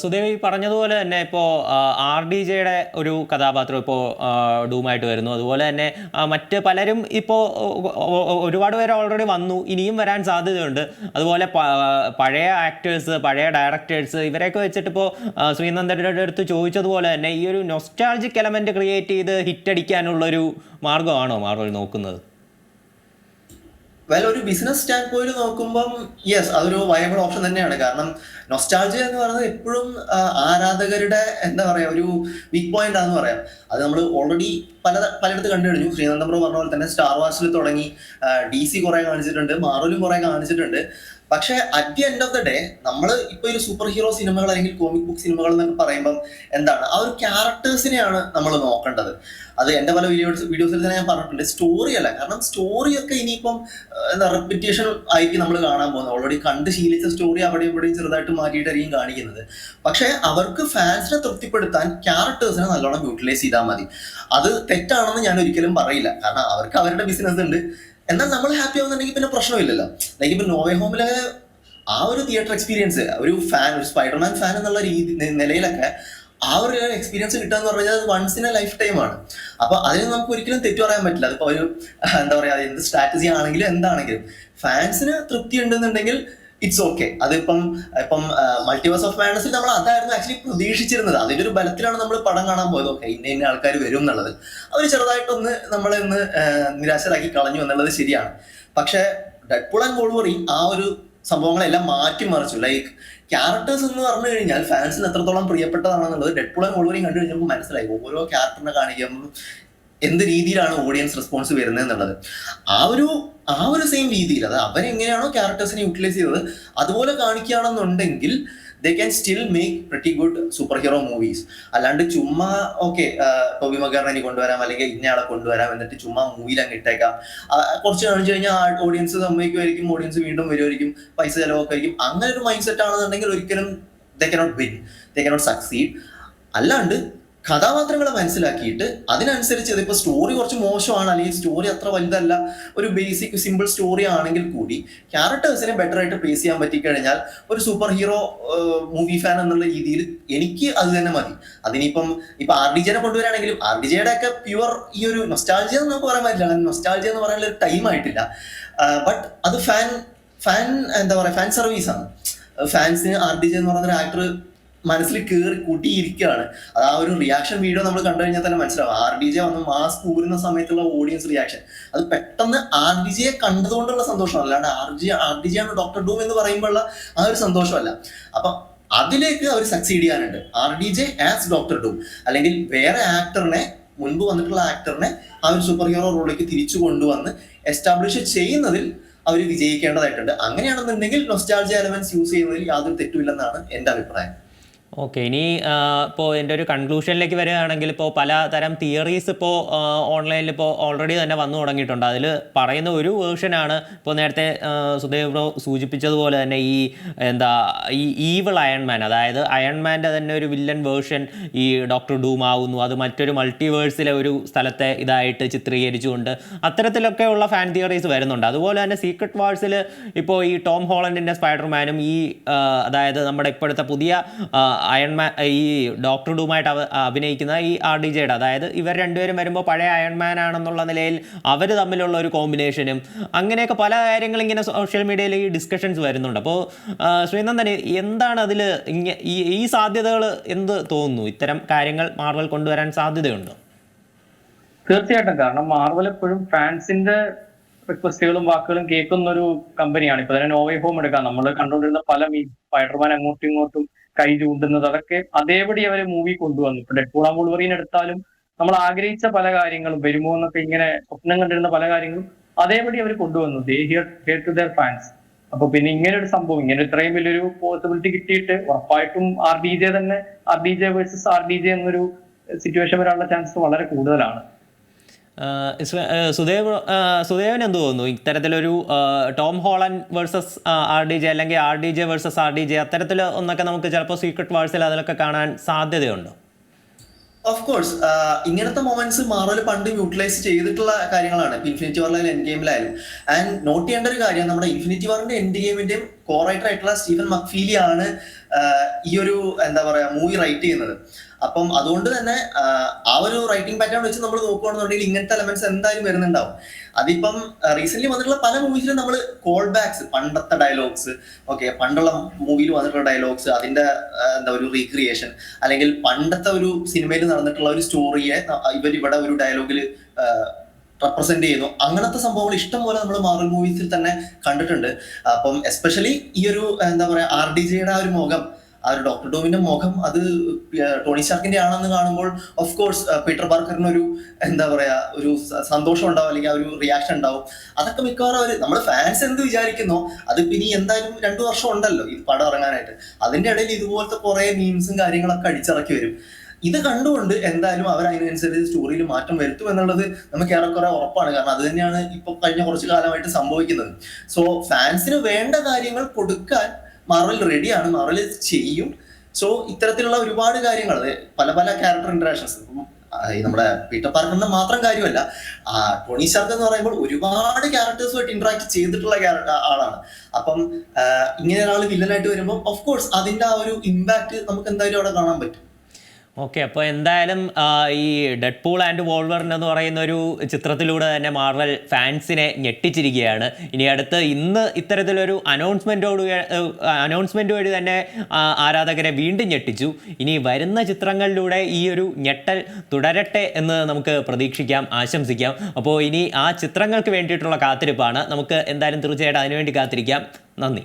സുദേവ് പറഞ്ഞതുപോലെ തന്നെ ഇപ്പോൾ ആർ ഡി ജെയുടെ ഒരു കഥാപാത്രം ഇപ്പോൾ ഡൂമായിട്ട് വരുന്നു. അതുപോലെ തന്നെ മറ്റ് പലരും ഇപ്പോൾ ഒരുപാട് പേര് ഓൾറെഡി വന്നു. ഇനിയും വരാൻ സാധ്യതയുണ്ട്. അതുപോലെ പഴയ ആക്ടേഴ്സ് പഴയ ഡയറക്ടേഴ്സ് ഇവരെയൊക്കെ വെച്ചിട്ട് ഇപ്പോൾ ശ്രീനന്ദന്റെ അടുത്ത് ചോദിച്ചതുപോലെ തന്നെ ഈ ഒരു നൊസ്റ്റാൾജിക് എലമെന്റ് ക്രിയേറ്റ് ചെയ്ത് ഹിറ്റ് അടിക്കാനുള്ളൊരു മാർഗമാണോ മാർവൽ നോക്കുന്നത്? വെൽ ഒരു ബിസിനസ് സ്റ്റാൻഡ് പോയിന്റ് നോക്കുമ്പം യെസ് അതൊരു വയബിൾ ഓപ്ഷൻ തന്നെയാണ്. കാരണം നൊസ്റ്റാൾജിയ എന്ന് പറയുന്നത് എപ്പോഴും ആരാധകരുടെ എന്താ പറയാ ഒരു വീക്ക് പോയിന്റ് ആണെന്ന് പറയാം. അത് നമ്മൾ ഓൾറെഡി പല പലയിടത്ത് കണ്ടു കഴിഞ്ഞു ശ്രീനന്ദൻ ബ്രോ പറഞ്ഞ പോലെ തന്നെ സ്റ്റാർ വാർസിൽ തുടങ്ങി. ഡി സി കുറെ കാണിച്ചിട്ടുണ്ട്. മാർവലും കുറെ കാണിച്ചിട്ടുണ്ട്. പക്ഷെ at the end of the day നമ്മൾ ഇപ്പൊ ഒരു സൂപ്പർ ഹീറോ സിനിമകൾ അല്ലെങ്കിൽ കോമിക് ബുക്ക് സിനിമകൾ എന്നൊക്കെ പറയുമ്പോൾ എന്താണ്? ആ ഒരു ക്യാരക്ടേഴ്സിനെയാണ് നമ്മൾ നോക്കേണ്ടത്. അത് എന്റെ പല വീഡിയോസ് വീഡിയോസിൽ തന്നെ ഞാൻ പറഞ്ഞിട്ടുണ്ട്. സ്റ്റോറി അല്ല. കാരണം സ്റ്റോറിയൊക്കെ ഇനിയിപ്പം എന്താ റെപ്പിറ്റേഷൻ ആയിരിക്കും നമ്മൾ കാണാൻ പോകുന്നത്. ഓൾറെഡി കണ്ട് ശീലിച്ച സ്റ്റോറി അവിടെ ഇവിടെയും ചെറുതായിട്ട് മാറ്റിയിട്ടായിരിക്കും കാണിക്കുന്നത്. പക്ഷേ അവർക്ക് ഫാൻസിനെ തൃപ്തിപ്പെടുത്താൻ ക്യാരക്ടേഴ്സിനെ നല്ലോണം യൂട്ടിലൈസ് ചെയ്താൽ മതി. അത് തെറ്റാണെന്ന് ഞാൻ ഒരിക്കലും പറയില്ല. കാരണം അവർക്ക് അവരുടെ ബിസിനസ് ഉണ്ട്. എന്നാൽ നമ്മൾ ഹാപ്പി ആവുന്നുണ്ടെങ്കിൽ പിന്നെ പ്രശ്നമില്ലല്ലോ. ലൈക്ക് ഇപ്പൊ നോവേ ഹോമിലെ ആ ഒരു തിയേറ്റർ എക്സ്പീരിയൻസ് ഒരു ഫാൻ ഒരു സ്പൈഡർമാൻ ഫാൻ എന്നുള്ള രീതി നിലയിലൊക്കെ ആ ഒരു എക്സ്പീരിയൻസ് കിട്ടുക എന്ന് പറഞ്ഞാൽ അത് once in a lifetime ആണ്. അപ്പൊ അതിന് നമുക്ക് ഒരിക്കലും തെറ്റു പറയാൻ പറ്റില്ല. അതിപ്പോ ഒരു എന്താ പറയാ എന്ത് സ്ട്രാറ്റജി ആണെങ്കിലും എന്താണെങ്കിലും ഫാൻസിന് തൃപ്തി ഉണ്ടെന്നുണ്ടെങ്കിൽ ഇറ്റ്സ് ഓക്കെ അതിപ്പം ഇപ്പം മൾട്ടിവേഴ്സ് ഓഫ് മാനസിൽ നമ്മൾ അതായിരുന്നു ആക്ച്വലി പ്രതീക്ഷിച്ചിരുന്നത്. അതിന്റെ ഒരു ബലത്തിലാണ് നമ്മൾ പടം കാണാൻ പോയത്. ഓക്കെ ഇന്ന ഇന്ന ആൾക്കാർ വരും എന്നുള്ളത്. അവർ ചെറുതായിട്ടൊന്ന് നമ്മളെ ഒന്ന് നിരാശരാക്കി കളഞ്ഞു എന്നുള്ളത് ശരിയാണ്. പക്ഷേ ഡെഡ്പുൾ ആൻഡ് വോൾവറി ആ ഒരു സംഭവങ്ങളെല്ലാം മാറ്റിമറിച്ചു. ലൈക്ക് ക്യാരക്ടേഴ്സ് എന്ന് പറഞ്ഞു കഴിഞ്ഞാൽ ഫാൻസിന് എത്രത്തോളം പ്രിയപ്പെട്ടതാണെന്നുള്ളത് ഡെഡ്പുൾ ആൻഡ് വോൾവറിയും കണ്ടു കഴിഞ്ഞപ്പോൾ മനസ്സിലായി. ഓരോ ക്യാരക്ടറിനെ കാണിക്കുമ്പോൾ എന്ത് രീതിയിലാണ് ഓഡിയൻസ് റെസ്പോൺസ് വരുന്നത് എന്നുള്ളത്. ആ ഒരു ആ ഒരു സെയിം രീതിയിൽ അത് അവരെങ്ങനെയാണോ ക്യാരക്ടേഴ്സിനെ യൂട്ടിലൈസ് ചെയ്തത് അതുപോലെ കാണിക്കുകയാണെന്നുണ്ടെങ്കിൽ they can still make pretty good superhero movies അല്ലാണ്ട് ചുമ്മാ ഓക്കെ ടോബി മഗറിനെ കൊണ്ടുവരാം അല്ലെങ്കിൽ ഇന്നയാളെ കൊണ്ടുവരാം എന്നിട്ട് ചുമ്മാ മൂവിയിൽ അങ്ങ് ഇട്ടേക്കാം. കുറച്ച് കാണിച്ചു കഴിഞ്ഞാൽ ഓഡിയൻസ് സമ്മതിക്കുമായിരിക്കും ഓഡിയൻസ് വീണ്ടും വരുമായിരിക്കും പൈസ ചിലവൊക്കെ ആയിരിക്കും. അങ്ങനെ ഒരു മൈൻഡ് സെറ്റ് ആണെന്നുണ്ടെങ്കിൽ ഒരിക്കലും they cannot win they cannot succeed അല്ലാണ്ട് കഥാപാത്രങ്ങളെ മനസ്സിലാക്കിയിട്ട് അതിനനുസരിച്ച് ഇതിപ്പോൾ സ്റ്റോറി കുറച്ച് മോശമാണ് അല്ലെങ്കിൽ സ്റ്റോറി അത്ര വലുതല്ല ഒരു ബേസിക് സിമ്പിൾ സ്റ്റോറി ആണെങ്കിൽ കൂടി ക്യാരക്ടേഴ്സിനെ ബെറ്റർ ആയിട്ട് പ്ലേസ് ചെയ്യാൻ പറ്റിക്കഴിഞ്ഞാൽ ഒരു സൂപ്പർ ഹീറോ മൂവി ഫാൻ എന്നുള്ള രീതിയിൽ എനിക്ക് അത് തന്നെ മതി. അതിനിപ്പം ഇപ്പം ആർ ഡി ജെനെ കൊണ്ടുവരാണെങ്കിലും ആർ ഡി ജെയുടെ ഒക്കെ പ്യുവർ ഈ ഒരു നൊസ്റ്റാൾജിയ എന്ന് നമുക്ക് പറയാൻ പറ്റില്ല. നൊസ്റ്റാൾജിയ എന്ന് പറയാനുള്ള ഒരു ടൈം ആയിട്ടില്ല. ബട്ട് അത് ഫാൻ ഫാൻ എന്താ പറയുക ഫാൻ സർവീസ് ആണ്. ഫാൻസിന് ആർ ഡി ജെ എന്ന് പറയുന്ന ഒരു ആക്ടർ മനസ്സിൽ കയറി കൂട്ടിയിരിക്കുകയാണ്. അത് ആ ഒരു റിയാക്ഷൻ വീഡിയോ നമ്മൾ കണ്ടു കഴിഞ്ഞാൽ തന്നെ മനസ്സിലാവും. ആർ ഡി ജെ വന്ന് മാസ്ക് ഊരുന്ന സമയത്തുള്ള ഓഡിയൻസ് റിയാക്ഷൻ അത് പെട്ടെന്ന് ആർ ഡി ജെ കണ്ടതുകൊണ്ടുള്ള സന്തോഷം. അല്ലാണ്ട് R G R D J ആണ് ഡോക്ടർ ഡൂം എന്ന് പറയുമ്പോഴുള്ള ആ ഒരു സന്തോഷമല്ല. അപ്പൊ അതിലേക്ക് അവർ സക്സീഡ് ചെയ്യാനുണ്ട്. R D J as doctor Doom അല്ലെങ്കിൽ വേറെ ആക്ടറിനെ മുൻപ് വന്നിട്ടുള്ള ആക്ടറിനെ ആ ഒരു സൂപ്പർ ഹീറോ റോളിലേക്ക് തിരിച്ചു കൊണ്ടുവന്ന് എസ്റ്റാബ്ലിഷ് ചെയ്യുന്നതിൽ അവർ വിജയിക്കേണ്ടതായിട്ടുണ്ട്. അങ്ങനെയാണെന്നുണ്ടെങ്കിൽ നൊസ്റ്റാൾജി എലമെന്റ്സ് യൂസ് ചെയ്യുന്നതിൽ യാതൊരു തെറ്റുമില്ലെന്നാണ് എന്റെ അഭിപ്രായം. ഓക്കെ ഇനി ഇപ്പോൾ എന്റെ ഒരു കൺക്ലൂഷനിലേക്ക് വരികയാണെങ്കിൽ ഇപ്പോൾ പല തരം തിയറീസ് ഇപ്പോൾ ഓൺലൈനിൽ ഇപ്പോൾ ഓൾറെഡി തന്നെ വന്നു തുടങ്ങിയിട്ടുണ്ട്. അതിൽ പറയുന്ന ഒരു വേർഷനാണ് ഇപ്പോൾ നേരത്തെ സുദേവ് ബ്രോ സൂചിപ്പിച്ചതുപോലെ തന്നെ ഈ എന്താ ഈ ഈവിൾ അയൺമാൻ അതായത് അയൺമാന്റെ തന്നെ ഒരു വില്ലൻ വേർഷൻ ഈ ഡോക്ടർ ഡൂം ആവുന്നു. അത് മറ്റൊരു മൾട്ടിവേഴ്സിലെ ഒരു സ്ഥലത്തെ ഇതായിട്ട് ചിത്രീകരിച്ചുകൊണ്ട് അത്തരത്തിലൊക്കെ ഉള്ള ഫാൻ തിയറീസ് വരുന്നുണ്ട്. അതുപോലെ തന്നെ സീക്രട്ട് വാഴ്സിൽ ഇപ്പോൾ ഈ ടോം ഹോളൻഡിന്റെ സ്പൈഡർമാനും ഈ അതായത് നമ്മുടെ ഇപ്പോഴത്തെ പുതിയ അയൺമാൻ ഈ ഡോക്ടർ ഡൂമായിട്ട് അവ അഭിനയിക്കുന്ന ഈ ആർ ഡി ജെയുടെ അതായത് ഇവർ രണ്ടുപേരും വരുമ്പോൾ പഴയ അയൺമാൻ ആണെന്നുള്ള നിലയിൽ അവർ തമ്മിലുള്ള ഒരു കോമ്പിനേഷനും അങ്ങനെയൊക്കെ പല കാര്യങ്ങളും ഇങ്ങനെ സോഷ്യൽ മീഡിയയിൽ ഈ ഡിസ്കഷൻസ് വരുന്നുണ്ട്. അപ്പോൾ ശ്രീനന്ദന് എന്താണ് അതിൽ ഈ സാധ്യതകൾ എന്ത് തോന്നുന്നു? ഇത്തരം കാര്യങ്ങൾ മാർവൽ കൊണ്ടുവരാൻ സാധ്യതയുണ്ടോ? തീർച്ചയായിട്ടും. കാരണം മാർവൽ എപ്പോഴും ഫാൻസിന്റെ റിക്വസ്റ്റുകളും വാക്കുകളും കേൾക്കുന്ന ഒരു കമ്പനിയാണ് ഇപ്പൊ തന്നെ നോവേ ഹോം എടുക്കാം. നമ്മൾ കണ്ടുകൊണ്ടിരുന്ന പല മീ സ്പൈഡർമാൻ അങ്ങോട്ടും ഇങ്ങോട്ടും കൈ ചൂണ്ടുന്നത് അതൊക്കെ അതേപടി അവർ മൂവി കൊണ്ടുവന്നു. ഇപ്പൊ ഡെഡ്പൂൾ ആ മുൾവറീൻ എടുത്താലും നമ്മൾ ആഗ്രഹിച്ച പല കാര്യങ്ങളും വരുമോ എന്നൊക്കെ ഇങ്ങനെ സ്വപ്നം കണ്ടിരുന്ന പല കാര്യങ്ങളും അതേപടി അവർ കൊണ്ടുവന്നു. They hear hear to their fans അപ്പൊ പിന്നെ ഇങ്ങനെ ഒരു സംഭവം ഇങ്ങനെ ഇത്രയും വലിയൊരു പോസിബിലിറ്റി കിട്ടിയിട്ട് ഉറപ്പായിട്ടും ആർ ഡി ജെ തന്നെ R D J versus R D J എന്നൊരു സിറ്റുവേഷൻ വരാനുള്ള ചാൻസ് വളരെ കൂടുതലാണ്. സുദേവ് സുദേവന് എന്ത് തോന്നുന്നു? ഇത്തരത്തിലൊരു Tom Holland versus R D J അല്ലെങ്കിൽ R D J versus R D J അത്തരത്തിൽ ഒന്നൊക്കെ നമുക്ക് ചിലപ്പോൾ സീക്രട്ട് വാഴ്സിൽ അതിലൊക്കെ കാണാൻ സാധ്യതയുണ്ടോ? ഓഫ് കോഴ്സ് ഇങ്ങനത്തെ മൊമെന്റ്സ് മാർവൽ പണ്ട് യൂട്ടിലൈസ് ചെയ്തിട്ടുള്ള കാര്യങ്ങളാണ്. ഇൻഫിനിറ്റി വാറിലായാലും എൻ ഗെയിമിലായാലും ആൻഡ് നോട്ട് ചെയ്യേണ്ട ഒരു കാര്യം നമ്മുടെ ഇൻഫിനിറ്റി വാറിന്റെ എൻഡ് ഗെയിമിന്റെയും കോ റൈറ്റർ ആയിട്ടുള്ള സ്റ്റീഫൻ മക്ഫീലി ആണ് ഈ ഒരു എന്താ പറയാ മൂവി റൈറ്റ് ചെയ്യുന്നത്. അപ്പം അതുകൊണ്ട് തന്നെ ആ ഒരു റൈറ്റിംഗ് പാറ്റേൺ വെച്ച് നമ്മൾ നോക്കുകയാണെന്നുണ്ടെങ്കിൽ ഇങ്ങനത്തെ എലമെന്റ്സ് എന്തായാലും വരുന്നുണ്ടാവും. അതിപ്പം റീസെന്റ് വന്നിട്ടുള്ള പല മൂവീസിലും നമ്മൾ കോൾ ബാക്സ് പണ്ടത്തെ ഡയലോഗ്സ് ഓക്കെ പണ്ടുള്ള മൂവിയിൽ വന്നിട്ടുള്ള ഡയലോഗ്സ് അതിന്റെ എന്താ ഒരു റീക്രിയേഷൻ അല്ലെങ്കിൽ പണ്ടത്തെ ഒരു സിനിമയിൽ നടന്നിട്ടുള്ള ഒരു സ്റ്റോറിയെ ഇവർ ഇവിടെ ഒരു ഡയലോഗിൽ റെപ്രസെന്റ് ചെയ്യുന്നു. അങ്ങനത്തെ സംഭവങ്ങൾ ഇഷ്ടം പോലെ നമ്മൾ മാർവൽ മൂവീസിൽ തന്നെ കണ്ടിട്ടുണ്ട്. അപ്പം എസ്പെഷ്യലി ഈ ഒരു എന്താ പറയാ ആർ ഡി ജെയുടെ ആ ഒരു മുഖം ആ ഒരു ഡോക്ടർ ഡോമിന്റെ മുഖം അത് ടോണി ഷാർക്കിന്റെ ആണെന്ന് കാണുമ്പോൾ ഓഫ് കോഴ്സ് പീറ്റർ ബാർക്കറിന് ഒരു എന്താ പറയാ ഒരു സന്തോഷം ഉണ്ടാവും അല്ലെങ്കിൽ ആ ഒരു റിയാക്ഷൻ ഉണ്ടാവും. അതൊക്കെ മിക്കവാറും അവർ നമ്മൾ ഫാൻസ് എന്ത് വിചാരിക്കുന്നു അത് ഇനി എന്തായാലും രണ്ടു വർഷം ഉണ്ടല്ലോ ഈ പടം ഇറങ്ങാനായിട്ട്. അതിന്റെ ഇടയിൽ ഇതുപോലത്തെ കുറെ മീംസും കാര്യങ്ങളൊക്കെ അടിച്ചിറക്കി വരും. ഇത് കണ്ടുകൊണ്ട് എന്തായാലും അവർ അതിനനുസരിച്ച് സ്റ്റോറിയിൽ മാറ്റം വരുത്തും എന്നുള്ളത് നമുക്ക് ഏറെക്കുറെ ഉറപ്പാണ്. കാരണം അത് തന്നെയാണ് ഇപ്പൊ കഴിഞ്ഞ കുറച്ച് കാലമായിട്ട് സംഭവിക്കുന്നത്. സോ ഫാൻസിന് വേണ്ട കാര്യങ്ങൾ കൊടുക്കാൻ മാർവൽ റെഡിയാണ് മാർവൽ ചെയ്യും. സോ ഇത്തരത്തിലുള്ള ഒരുപാട് കാര്യങ്ങൾ പല പല ക്യാരക്ടർ ഇന്ററാക്ഷൻസ് നമ്മുടെ പീറ്റർ പാർക്കറിന്റെ മാത്രം കാര്യമല്ല ടോണി ഷാർക്ക് എന്ന് പറയുമ്പോൾ ഒരുപാട് ക്യാരക്ടേഴ്സുമായിട്ട് ഇന്ററാക്ട് ചെയ്തിട്ടുള്ള ആളാണ്. അപ്പം ഇങ്ങനെ ഒരാൾ വില്ലനായിട്ട് വരുമ്പോൾ ഓഫ് കോഴ്സ് അതിന്റെ ആ ഒരു ഇമ്പാക്ട് നമുക്ക് എന്തായാലും അവിടെ കാണാൻ പറ്റും. ഓക്കെ അപ്പോൾ എന്തായാലും ഈ ഡെഡ് പൂൾ ആൻഡ് വോൾവർ എന്ന് പറയുന്ന ഒരു ചിത്രത്തിലൂടെ തന്നെ മാർവൽ ഫാൻസിനെ ഞെട്ടിച്ചിരിക്കുകയാണ്. ഇനി അടുത്ത് ഇന്ന് ഇത്തരത്തിലൊരു അനൗൺസ്മെന്റോട് അനൗൺസ്മെന്റ് വഴി തന്നെ ആരാധകരെ വീണ്ടും ഞെട്ടിച്ചു. ഇനി വരുന്ന ചിത്രങ്ങളിലൂടെ ഈ ഒരു ഞെട്ടൽ തുടരട്ടെ എന്ന് നമുക്ക് പ്രതീക്ഷിക്കാം ആശംസിക്കാം. അപ്പോൾ ഇനി ആ ചിത്രങ്ങൾക്ക് വേണ്ടിയിട്ടുള്ള കാത്തിരിപ്പാണ്. നമുക്ക് എന്തായാലും തീർച്ചയായിട്ടും അതിനുവേണ്ടി കാത്തിരിക്കാം. നന്ദി.